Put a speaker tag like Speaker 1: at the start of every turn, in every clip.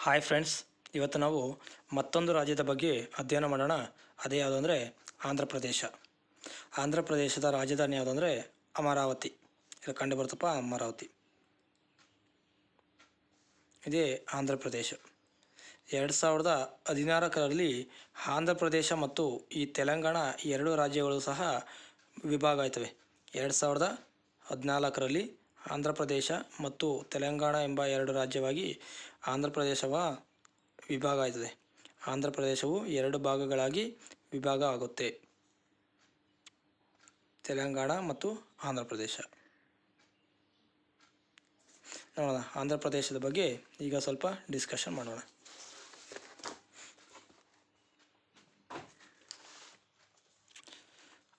Speaker 1: Hi friends ಇವತ್ತು ನಾವು ಮತ್ತೊಂದು ರಾಜ್ಯದ ಬಗ್ಗೆ ಅಧ್ಯಯನ ಮಾಡೋಣ. ಅದೇ ಯಾವುದು ಅಂದರೆ ಆಂಧ್ರ ಪ್ರದೇಶ. ಆಂಧ್ರ ಪ್ರದೇಶದ ರಾಜಧಾನಿ ಯಾವುದು ಅಂದರೆ ಅಮರಾವತಿ. ಇಲ್ಲಿ ಕಂಡು ಬರ್ತಪ್ಪ ಅಮರಾವತಿ. ಇದೇ ಆಂಧ್ರ ಪ್ರದೇಶ. ಎರಡು ಸಾವಿರದ ಹದಿನಾಲ್ಕರಲ್ಲಿ ಆಂಧ್ರ ಪ್ರದೇಶ ಮತ್ತು ಈ ತೆಲಂಗಾಣ ಎರಡು ರಾಜ್ಯಗಳು ಸಹ ವಿಭಾಗ ಆಯ್ತವೆ. ಎರಡು ಸಾವಿರದ ಹದಿನಾಲ್ಕರಲ್ಲಿ ಆಂಧ್ರ ಪ್ರದೇಶ ಮತ್ತು ತೆಲಂಗಾಣ ಎಂಬ ಎರಡು ರಾಜ್ಯವಾಗಿ ಆಂಧ್ರ ಪ್ರದೇಶವ ವಿಭಾಗ ಆಯ್ತದೆ. ಆಂಧ್ರ ಪ್ರದೇಶವು ಎರಡು ಭಾಗಗಳಾಗಿ ವಿಭಾಗ ಆಗುತ್ತೆ. ತೆಲಂಗಾಣ ಮತ್ತು ಆಂಧ್ರ ಪ್ರದೇಶ. ನೋಡೋಣ, ಆಂಧ್ರ ಪ್ರದೇಶದ ಬಗ್ಗೆ ಈಗ ಸ್ವಲ್ಪ ಡಿಸ್ಕಷನ್ ಮಾಡೋಣ.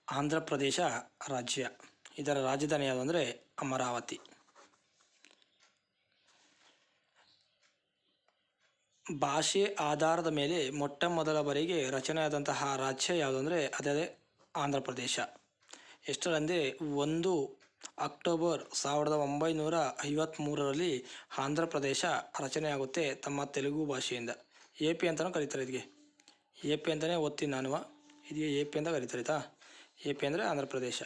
Speaker 1: ಆಂಧ್ರ ಪ್ರದೇಶ ರಾಜ್ಯ. ಇದರ ರಾಜಧಾನಿ ಯಾವುದು ಅಂದರೆ ಅಮರಾವತಿ. ಭಾಷೆ ಆಧಾರದ ಮೇಲೆ ಮೊಟ್ಟ ಮೊದಲ ಬಾರಿಗೆ ರಚನೆಯಾದಂತಹ ರಾಜ್ಯ ಯಾವುದು ಅಂದರೆ ಅದೇ ಆಂಧ್ರ ಪ್ರದೇಶ ಎಷ್ಟರಂದರೆ ಒಂದು ಅಕ್ಟೋಬರ್ ಸಾವಿರದ ಒಂಬೈನೂರ ಐವತ್ತ್ಮೂರರಲ್ಲಿ ಆಂಧ್ರ ಪ್ರದೇಶ ರಚನೆಯಾಗುತ್ತೆ ತಮ್ಮ ತೆಲುಗು ಭಾಷೆಯಿಂದ. ಎ ಪಿ ಅಂತಲೂ ಕರೀತಾರೆ ಇದಕ್ಕೆ ಎ ಪಿ ಅಂತಲೇ ಓದ್ತೀನಿ ನಾನು ಇದಕ್ಕೆ ಎ ಪಿ ಅಂತ ಕರೀತಾರೆ ಆಯಿತಾ? ಎ ಪಿ ಅಂದರೆ ಆಂಧ್ರ ಪ್ರದೇಶ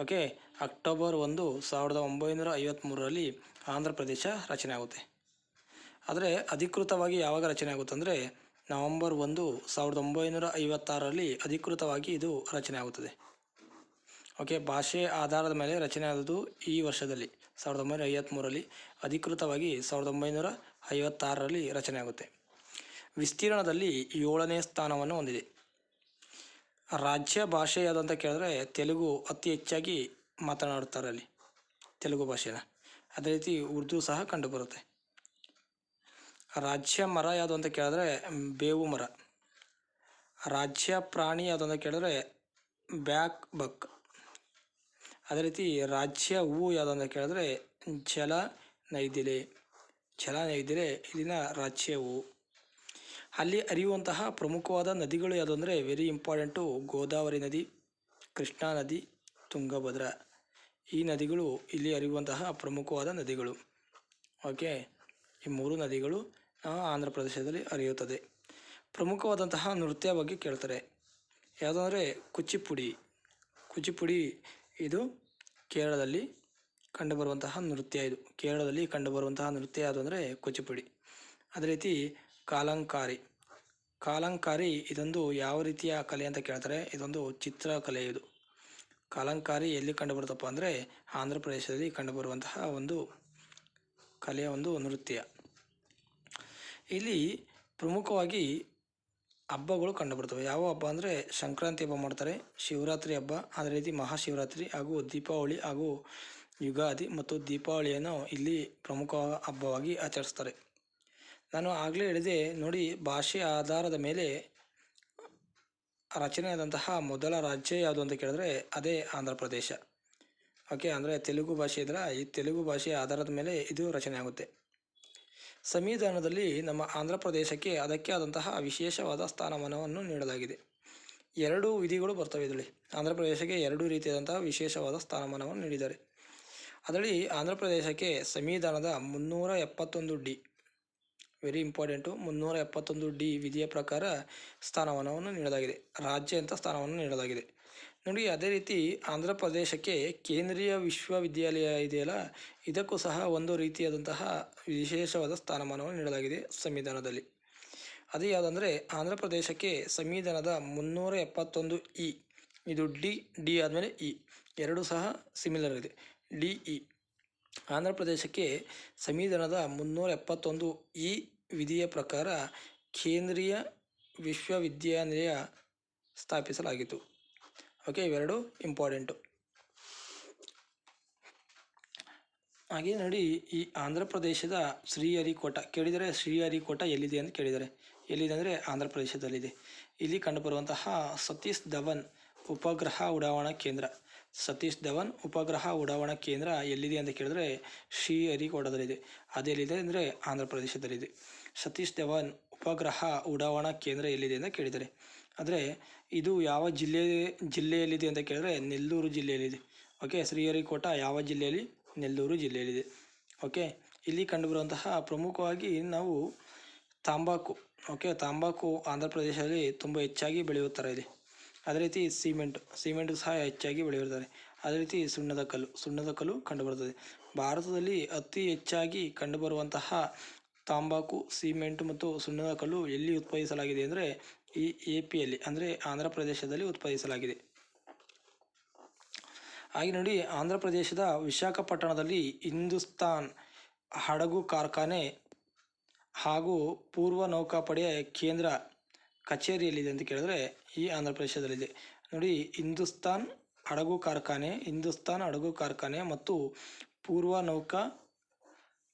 Speaker 1: ಓಕೆ, ಅಕ್ಟೋಬರ್ ಒಂದು ಸಾವಿರದ ಒಂಬೈನೂರ ಐವತ್ತ್ಮೂರರಲ್ಲಿ ಆಂಧ್ರ ಪ್ರದೇಶ ರಚನೆ ಆಗುತ್ತೆ ಆದರೆ ಅಧಿಕೃತವಾಗಿ ಯಾವಾಗ ರಚನೆ ಆಗುತ್ತೆ ಅಂದರೆ ನವಂಬರ್ ಒಂದು ಸಾವಿರದ ಒಂಬೈನೂರ ಐವತ್ತಾರರಲ್ಲಿ ಅಧಿಕೃತವಾಗಿ ಇದು ರಚನೆ ಆಗುತ್ತದೆ. ಓಕೆ, ಭಾಷೆ ಆಧಾರದ ಮೇಲೆ ರಚನೆ ಆದದ್ದು ಈ ವರ್ಷದಲ್ಲಿ, ಸಾವಿರದ ಒಂಬೈನೂರ ಐವತ್ತ್ಮೂರಲ್ಲಿ ಅಧಿಕೃತವಾಗಿ ಸಾವಿರದ ಒಂಬೈನೂರ ಐವತ್ತಾರರಲ್ಲಿ ರಚನೆ ಆಗುತ್ತೆ. ವಿಸ್ತೀರ್ಣದಲ್ಲಿ ಏಳನೇ ಸ್ಥಾನವನ್ನು ಹೊಂದಿದೆ. ರಾಜ್ಯ ಭಾಷೆ ಯಾವುದು ಅಂತ ಕೇಳಿದ್ರೆ ತೆಲುಗು ಅತಿ ಹೆಚ್ಚಾಗಿ ಮಾತನಾಡುತ್ತಾರೆ ಅಲ್ಲಿ ತೆಲುಗು ಭಾಷೆನ. ಅದೇ ರೀತಿ ಉರ್ದು ಸಹ ಕಂಡುಬರುತ್ತೆ. ರಾಜ್ಯ ಮರ ಯಾವುದು ಅಂತ ಕೇಳಿದ್ರೆ ಬೇವು ಮರ. ರಾಜ್ಯ ಪ್ರಾಣಿ ಯಾವುದು ಅಂತ ಕೇಳಿದ್ರೆ, ಬ್ಯಾಕ್ ಬಕ್. ಅದೇ ರೀತಿ ರಾಜ್ಯ ಹೂವು ಯಾವುದು ಅಂತ ಕೇಳಿದ್ರೆ, ಜಲ ನೈದಿಲೆ. ಜಲ ನೈದಿಲೆ, ಇಲ್ಲಿನ ರಾಜ್ಯ ಹೂವು ಅಲ್ಲಿ ಹರಿಯುವಂತಹ ಪ್ರಮುಖವಾದ ನದಿಗಳು ಯಾವುದು ಅಂದರೆ ವೆರಿ ಇಂಪಾರ್ಟೆಂಟು ಗೋದಾವರಿ ನದಿ, ಕೃಷ್ಣಾ ನದಿ, ತುಂಗಭದ್ರಾ. ಈ ನದಿಗಳು ಇಲ್ಲಿ ಹರಿಯುವಂತಹ ಪ್ರಮುಖವಾದ ನದಿಗಳು. ಓಕೆ ಈ ಮೂರು ನದಿಗಳು ಆಂಧ್ರ ಪ್ರದೇಶದಲ್ಲಿ ಅರಿಯುತ್ತದೆ. ಪ್ರಮುಖವಾದಂತಹ ನೃತ್ಯ ಬಗ್ಗೆ ಕೇಳ್ತಾರೆ. ಯಾವುದಂದರೆ ಕುಚಿಪುಡಿ. ಕುಚಿಪುಡಿ ಇದು ಕೇರಳದಲ್ಲಿ ಕಂಡುಬರುವಂತಹ ನೃತ್ಯ ಇದು. ಕೇರಳದಲ್ಲಿ ಕಂಡುಬರುವಂತಹ ನೃತ್ಯ ಯಾವುದು ಅಂದರೆ ಕುಚಿಪುಡಿ. ಅದೇ ರೀತಿ ಕಾಲಂಕಾರಿ. ಕಾಲಂಕಾರಿ ಇದೊಂದು ಯಾವ ರೀತಿಯ ಕಲೆ ಅಂತ ಕೇಳ್ತಾರೆ. ಇದೊಂದು ಚಿತ್ರಕಲೆ ಇದು. ಕಾಲಂಕಾರಿ ಎಲ್ಲಿ ಕಂಡುಬರುತ್ತಪ್ಪ ಅಂದರೆ ಆಂಧ್ರ ಪ್ರದೇಶದಲ್ಲಿ ಕಂಡುಬರುವಂತಹ ಒಂದು ಕಲೆಯ ಒಂದು ನೃತ್ಯ. ಇಲ್ಲಿ ಪ್ರಮುಖವಾಗಿ ಹಬ್ಬಗಳು ಕಂಡುಬರ್ತವೆ. ಯಾವ ಹಬ್ಬ ಅಂದರೆ ಸಂಕ್ರಾಂತಿ ಹಬ್ಬ ಮಾಡ್ತಾರೆ, ಶಿವರಾತ್ರಿ ಹಬ್ಬ, ಅದೇ ರೀತಿ ಮಹಾಶಿವರಾತ್ರಿ ಹಾಗೂ ದೀಪಾವಳಿ ಹಾಗೂ ಯುಗಾದಿ ಮತ್ತು ದೀಪಾವಳಿಯನ್ನು ಇಲ್ಲಿ ಪ್ರಮುಖ ಹಬ್ಬವಾಗಿ ಆಚರಿಸ್ತಾರೆ. ನಾನು ಆಗಲೇ ಹೇಳಿದೆ, ನೋಡಿ ಭಾಷೆ ಆಧಾರದ ಮೇಲೆ ರಚನೆಯಾದಂತಹ ಮೊದಲ ರಾಜ್ಯ ಯಾವುದು ಅಂತ ಕೇಳಿದ್ರೆ ಅದೇ ಆಂಧ್ರ ಪ್ರದೇಶ. ಓಕೆ, ಅಂದರೆ ತೆಲುಗು ಭಾಷೆ ಇದ್ರೆ ಈ ತೆಲುಗು ಭಾಷೆಯ ಆಧಾರದ ಮೇಲೆ ಇದು ರಚನೆ ಆಗುತ್ತೆ. ಸಂವಿಧಾನದಲ್ಲಿ ನಮ್ಮ ಆಂಧ್ರ ಪ್ರದೇಶಕ್ಕೆ ಅದಕ್ಕೆ ಆದಂತಹ ವಿಶೇಷವಾದ ಸ್ಥಾನಮಾನವನ್ನು ನೀಡಲಾಗಿದೆ. ಎರಡು ವಿಧಿಗಳು ಬರ್ತವೆ ಇದರಲ್ಲಿ. ಆಂಧ್ರ ಪ್ರದೇಶಕ್ಕೆ ಎರಡು ರೀತಿಯಾದಂತಹ ವಿಶೇಷವಾದ ಸ್ಥಾನಮಾನವನ್ನು ನೀಡಿದ್ದಾರೆ. ಅದರಲ್ಲಿ ಆಂಧ್ರ ಪ್ರದೇಶಕ್ಕೆ ಸಂವಿಧಾನದ ಮುನ್ನೂರ ಎಪ್ಪತ್ತೊಂದು ಡಿ ವೆರಿ ಇಂಪಾರ್ಟೆಂಟು ಮುನ್ನೂರ ಎಪ್ಪತ್ತೊಂದು ಡಿ ವಿಧಿಯ ಪ್ರಕಾರ ಸ್ಥಾನಮಾನವನ್ನು ನೀಡಲಾಗಿದೆ. ರಾಜ್ಯ ಅಂತ ಸ್ಥಾನವನ್ನು ನೀಡಲಾಗಿದೆ. ನೋಡಿ, ಅದೇ ರೀತಿ ಆಂಧ್ರ ಪ್ರದೇಶಕ್ಕೆ ಕೇಂದ್ರೀಯ ವಿಶ್ವವಿದ್ಯಾಲಯ ಇದೆಯಲ್ಲ? ಇದಕ್ಕೂ ಸಹ ಒಂದು ರೀತಿಯಾದಂತಹ ವಿಶೇಷವಾದ ಸ್ಥಾನಮಾನವನ್ನು ನೀಡಲಾಗಿದೆ ಸಂವಿಧಾನದಲ್ಲಿ. ಅದು ಯಾವುದಂದರೆ, ಆಂಧ್ರ ಪ್ರದೇಶಕ್ಕೆ ಸಂವಿಧಾನದ ಮುನ್ನೂರ ಎಪ್ಪತ್ತೊಂದು ಇ, ಇದು ಡಿ ಡಿ ಆದಮೇಲೆ ಇ, ಎರಡು ಸಹ ಸಿಮಿಲರ್ ಇದೆ. D, E. ಆಂಧ್ರ ಪ್ರದೇಶಕ್ಕೆ ಸಂವಿಧಾನದ ಮುನ್ನೂರ ಎಪ್ಪತ್ತೊಂದು ಇ ವಿಧಿಯ ಪ್ರಕಾರ ಕೇಂದ್ರೀಯ ವಿಶ್ವವಿದ್ಯಾನಿಲಯ ಸ್ಥಾಪಿಸಲಾಗಿತ್ತು. ಓಕೆ, ಇವೆರಡು ಇಂಪಾರ್ಟೆಂಟು ಹಾಗೆ ನೋಡಿ, ಈ ಆಂಧ್ರ ಪ್ರದೇಶದ ಶ್ರೀಹರಿಕೋಟ, ಕೇಳಿದರೆ ಶ್ರೀಹರಿಕೋಟ ಎಲ್ಲಿದೆ ಅಂತ ಕೇಳಿದ್ದಾರೆ ಎಲ್ಲಿದೆ ಅಂದರೆ ಆಂಧ್ರ ಪ್ರದೇಶದಲ್ಲಿದೆ. ಇಲ್ಲಿ ಕಂಡುಬರುವಂತಹ ಸತೀಶ್ ಧವನ್ ಉಪಗ್ರಹ ಉಡಾವಣಾ ಕೇಂದ್ರ. ಸತೀಶ್ ಧವನ್ ಉಪಗ್ರಹ ಉಡಾವಣಾ ಕೇಂದ್ರ ಎಲ್ಲಿದೆ ಅಂತ ಕೇಳಿದ್ರೆ ಶ್ರೀಹರಿಕೋಟದಲ್ಲಿದೆ. ಅದೆಲ್ಲಿದೆ ಅಂದರೆ ಆಂಧ್ರ ಪ್ರದೇಶದಲ್ಲಿದೆ. ಸತೀಶ್ ಧವನ್ ಉಪಗ್ರಹ ಉಡಾವಣಾ ಕೇಂದ್ರ ಎಲ್ಲಿದೆ ಅಂತ ಕೇಳಿದ್ದಾರೆ ಆದರೆ ಇದು ಯಾವ ಜಿಲ್ಲೆ, ಜಿಲ್ಲೆಯಲ್ಲಿದೆ ಅಂತ ಕೇಳಿದ್ರೆ ನೆಲ್ಲೂರು ಜಿಲ್ಲೆಯಲ್ಲಿದೆ. ಓಕೆ ಶ್ರೀಹರಿಕೋಟ ಯಾವ ಜಿಲ್ಲೆಯಲ್ಲಿ? ನೆಲ್ಲೂರು ಜಿಲ್ಲೆಯಲ್ಲಿದೆ. ಓಕೆ ಇಲ್ಲಿ ಕಂಡುಬರುವಂತಹ ಪ್ರಮುಖವಾಗಿ ನಾವು ತಾಂಬಾಕು ಓಕೆ ತಾಂಬಾಕು ಆಂಧ್ರ ಪ್ರದೇಶದಲ್ಲಿ ತುಂಬ ಹೆಚ್ಚಾಗಿ ಬೆಳೆಯುತ್ತಾರೆ ಇಲ್ಲಿ ಅದೇ ರೀತಿ ಸಿಮೆಂಟ್, ಸಿಮೆಂಟು ಸಹ ಹೆಚ್ಚಾಗಿ ಬೆಳೆಯುತ್ತಾರೆ. ಅದೇ ರೀತಿ ಸುಣ್ಣದ ಕಲ್ಲು ಸುಣ್ಣದ ಕಲ್ಲು ಕಂಡುಬರುತ್ತದೆ. ಭಾರತದಲ್ಲಿ ಅತಿ ಹೆಚ್ಚಾಗಿ ಕಂಡುಬರುವಂತಹ ತಾಂಬಾಕು, ಸಿಮೆಂಟ್ ಮತ್ತು ಸುಣ್ಣದ ಕಲ್ಲು ಎಲ್ಲಿ ಉತ್ಪಾದಿಸಲಾಗಿದೆ ಅಂದರೆ ಈ ಎ ಪಿಯಲ್ಲಿ ಅಂದರೆ ಆಂಧ್ರ ಪ್ರದೇಶದಲ್ಲಿ ಉತ್ಪಾದಿಸಲಾಗಿದೆ. ಹಾಗೆ ನೋಡಿ, ಆಂಧ್ರ ಪ್ರದೇಶದ ವಿಶಾಖಪಟ್ಟಣದಲ್ಲಿ ಹಿಂದೂಸ್ತಾನ್ ಹಡಗು ಕಾರ್ಖಾನೆ ಹಾಗೂ ಪೂರ್ವ ನೌಕಾಪಡೆಯ ಕೇಂದ್ರ ಕಚೇರಿಯಲ್ಲಿದೆ ಅಂತ ಕೇಳಿದ್ರೆ ಈ ಆಂಧ್ರ ಪ್ರದೇಶದಲ್ಲಿದೆ. ನೋಡಿ, ಹಿಂದೂಸ್ತಾನ್ ಹಡಗು ಕಾರ್ಖಾನೆ, ಹಿಂದೂಸ್ತಾನ್ ಹಡಗು ಕಾರ್ಖಾನೆ ಮತ್ತು ಪೂರ್ವ ನೌಕಾ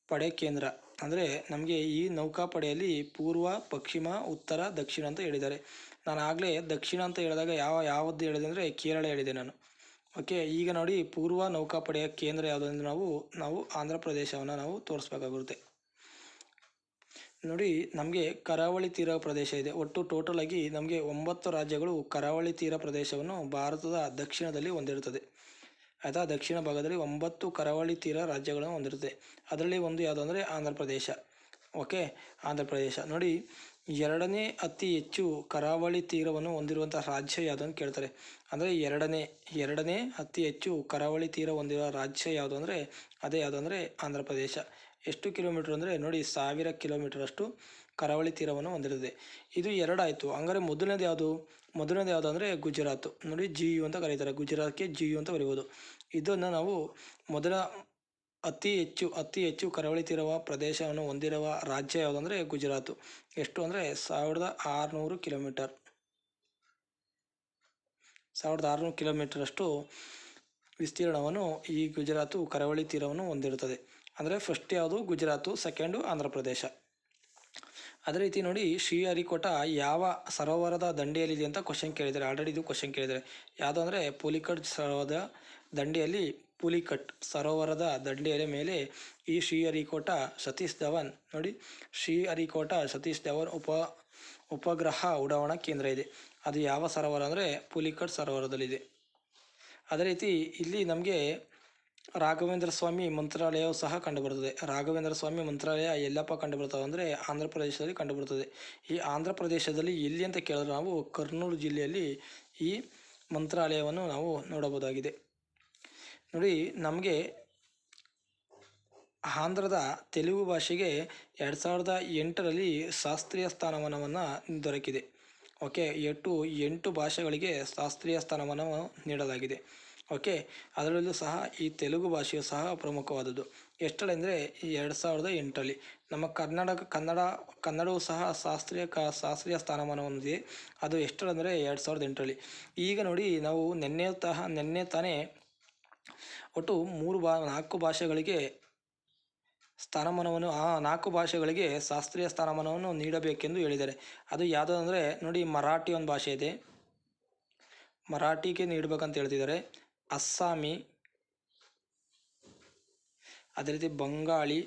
Speaker 1: ಪಡೆ ಕೇಂದ್ರ ಅಂದರೆ ನಮಗೆ ಈ ನೌಕಾಪಡೆಯಲ್ಲಿ ಪೂರ್ವ, ಪಶ್ಚಿಮ, ಉತ್ತರ, ದಕ್ಷಿಣ ಅಂತ ಹೇಳಿದ್ದಾರೆ. ನಾನು ಆಗಲೇ ದಕ್ಷಿಣ ಅಂತ ಹೇಳಿದಾಗ ಯಾವ, ಯಾವುದು ಹೇಳಿದೆ ಅಂದರೆ ಕೇರಳ ಹೇಳಿದೆ ನಾನು. ಓಕೆ, ಈಗ ನೋಡಿ ಪೂರ್ವ ನೌಕಾಪಡೆಯ ಕೇಂದ್ರ ಯಾವುದು ಅಂದರೆ ನಾವು ನಾವು ಆಂಧ್ರ ಪ್ರದೇಶವನ್ನು ನಾವು ತೋರಿಸ್ಬೇಕಾಗುತ್ತೆ. ನೋಡಿ, ನಮಗೆ ಕರಾವಳಿ ತೀರ ಪ್ರದೇಶ ಇದೆ. ಒಟ್ಟು ಟೋಟಲ್ ಆಗಿ ನಮಗೆ ಒಂಬತ್ತು ರಾಜ್ಯಗಳು ಕರಾವಳಿ ತೀರ ಪ್ರದೇಶವನ್ನು ಭಾರತದ ದಕ್ಷಿಣದಲ್ಲಿ ಹೊಂದಿರುತ್ತದೆ ಆಯಿತಾ ದಕ್ಷಿಣ ಭಾಗದಲ್ಲಿ ಒಂಬತ್ತು ಕರಾವಳಿ ತೀರ ರಾಜ್ಯಗಳನ್ನು ಹೊಂದಿರುತ್ತೆ. ಅದರಲ್ಲಿ ಒಂದು ಯಾವುದು ಅಂದರೆ ಆಂಧ್ರ ಪ್ರದೇಶ. ಓಕೆ? ಆಂಧ್ರ ಪ್ರದೇಶ. ನೋಡಿ, ಎರಡನೇ ಅತಿ ಹೆಚ್ಚು ಕರಾವಳಿ ತೀರವನ್ನು ಹೊಂದಿರುವಂಥ ರಾಜ್ಯ ಯಾವುದು ಅಂತ ಕೇಳ್ತಾರೆ. ಅಂದರೆ ಎರಡನೇ ಎರಡನೇ ಅತಿ ಹೆಚ್ಚು ಕರಾವಳಿ ತೀರ ಹೊಂದಿರುವ ರಾಜ್ಯ ಯಾವುದು ಅಂದರೆ, ಅದೇ ಯಾವುದು ಅಂದರೆ ಆಂಧ್ರ ಪ್ರದೇಶ. ಎಷ್ಟು ಕಿಲೋಮೀಟ್ರ್ ಅಂದರೆ, ನೋಡಿ, ಸಾವಿರ ಕಿಲೋಮೀಟರ್ ಅಷ್ಟು ಕರಾವಳಿ ತೀರವನ್ನು ಹೊಂದಿರುತ್ತದೆ ಇದು ಎರಡಾಯಿತು. ಹಂಗಾರೆ ಮೊದಲನೇದು ಯಾವುದು? ಮೊದಲನೇದು ಯಾವುದು ಅಂದರೆ ಗುಜರಾತ್. ನೋಡಿ ಜಿ ಯು ಅಂತ ಕರೀತಾರೆ. ಗುಜರಾತ್ಗೆ ಜಿ ಯು ಅಂತ ಬರೀಬೋದು. ಇದನ್ನು ನಾವು ಮೊದಲ ಅತಿ ಹೆಚ್ಚು ಅತಿ ಹೆಚ್ಚು ಕರಾವಳಿ ತೀರವ ಪ್ರದೇಶವನ್ನು ಹೊಂದಿರುವ ರಾಜ್ಯ ಯಾವುದು ಅಂದರೆ ಗುಜರಾತು. ಎಷ್ಟು ಅಂದರೆ ಸಾವಿರದ ಆರುನೂರು ಕಿಲೋಮೀಟರ್. ಸಾವಿರದ ಆರುನೂರು ಕಿಲೋಮೀಟರಷ್ಟು ವಿಸ್ತೀರ್ಣವನ್ನು ಈ ಗುಜರಾತು ಕರಾವಳಿ ತೀರವನ್ನು ಹೊಂದಿರುತ್ತದೆ. ಅಂದರೆ ಫಸ್ಟ್ ಯಾವುದು? ಗುಜರಾತು ಸೆಕೆಂಡು ಆಂಧ್ರ ಪ್ರದೇಶ. ಅದೇ ರೀತಿ ನೋಡಿ ಶ್ರೀಹರಿಕೋಟ ಯಾವ ಸರೋವರದ ದಂಡೆಯಲ್ಲಿದೆ ಅಂತ ಕ್ವಶನ್ ಕೇಳಿದ್ದಾರೆ. ಆಲ್ರೆಡಿ ಇದು ಕ್ವಶನ್ ಕೇಳಿದ್ದಾರೆ. ಯಾವುದು ಅಂದರೆ ಪುಲಿಕಟ್ ಸರೋವರದ ದಂಡೆಯಲ್ಲಿ ಪುಲಿಕಟ್ ಸರೋವರದ ದಂಡೆಯ ಮೇಲೆ ಈ ಶ್ರೀಹರಿಕೋಟ ಸತೀಶ್ ಧವನ್ ನೋಡಿ ಶ್ರೀಹರಿಕೋಟ ಸತೀಶ್ ಧವನ್ ಉಪ ಉಪಗ್ರಹ ಉಡಾವಣಾ ಕೇಂದ್ರ ಇದೆ. ಅದು ಯಾವ ಸರೋವರ ಅಂದರೆ ಪುಲಿಕಟ್ ಸರೋವರದಲ್ಲಿದೆ. ಅದೇ ರೀತಿ ಇಲ್ಲಿ ನಮಗೆ ರಾಘವೇಂದ್ರ ಸ್ವಾಮಿ ಮಂತ್ರಾಲಯವು ಸಹ ಕಂಡುಬರುತ್ತದೆ. ರಾಘವೇಂದ್ರ ಸ್ವಾಮಿ ಮಂತ್ರಾಲಯ ಎಲ್ಲಪ್ಪ ಕಂಡುಬರ್ತವೆ ಅಂದರೆ ಆಂಧ್ರ ಪ್ರದೇಶದಲ್ಲಿ ಕಂಡುಬರುತ್ತದೆ. ಈ ಆಂಧ್ರ ಪ್ರದೇಶದಲ್ಲಿ ಎಲ್ಲಿ ಅಂತ ಕೇಳಿದ್ರೆ ನಾವು ಕರ್ನೂಲು ಜಿಲ್ಲೆಯಲ್ಲಿ ಈ ಮಂತ್ರಾಲಯವನ್ನು ನಾವು ನೋಡಬಹುದಾಗಿದೆ. ನೋಡಿ, ನಮಗೆ ಆಂಧ್ರದ ತೆಲುಗು ಭಾಷೆಗೆ ಎರಡು ಸಾವಿರದ ಎಂಟರಲ್ಲಿ ಶಾಸ್ತ್ರೀಯ ಸ್ಥಾನಮಾನವನ್ನು ದೊರಕಿದೆ. ಓಕೆ ಎಟ್ಟು ಎಂಟು ಭಾಷೆಗಳಿಗೆ ಶಾಸ್ತ್ರೀಯ ಸ್ಥಾನಮಾನವನ್ನು ನೀಡಲಾಗಿದೆ. ಓಕೆ, ಅದರಲ್ಲೂ ಸಹ ಈ ತೆಲುಗು ಭಾಷೆಯು ಸಹ ಪ್ರಮುಖವಾದದ್ದು. ಎಷ್ಟಳೆಂದರೆ ಎರಡು ಸಾವಿರದ ಎಂಟರಲ್ಲಿ ನಮ್ಮ ಕರ್ನಾಟಕ, ಕನ್ನಡ, ಕನ್ನಡವು ಸಹ ಶಾಸ್ತ್ರೀಯ ಕ, ಶಾಸ್ತ್ರೀಯ ಸ್ಥಾನಮಾನ ಹೊಂದಿದೆ ಅದು ಎಷ್ಟಳೆಂದರೆ ಎರಡು ಸಾವಿರದ ಎಂಟರಲ್ಲಿ. ಈಗ ನೋಡಿ ನಾವು ನಿನ್ನೆ ತಹ, ನಿನ್ನೆ ತಾನೇ ಒಟ್ಟು ಮೂರು ಬಾ ನಾಲ್ಕು ಭಾಷೆಗಳಿಗೆ ಸ್ಥಾನಮಾನವನ್ನು, ಆ ನಾಲ್ಕು ಭಾಷೆಗಳಿಗೆ ಶಾಸ್ತ್ರೀಯ ಸ್ಥಾನಮಾನವನ್ನು ನೀಡಬೇಕೆಂದು ಹೇಳಿದ್ದಾರೆ. ಅದು ಯಾವುದು ಅಂದರೆ ನೋಡಿ ಮರಾಠಿ ಒಂದು ಭಾಷೆ ಇದೆ. ಮರಾಠಿಗೆ ನೀಡಬೇಕಂತ ಹೇಳ್ತಿದ್ದಾರೆ. ಅಸ್ಸಾಮಿ ಅದೇ ರೀತಿ ಬಂಗಾಳಿ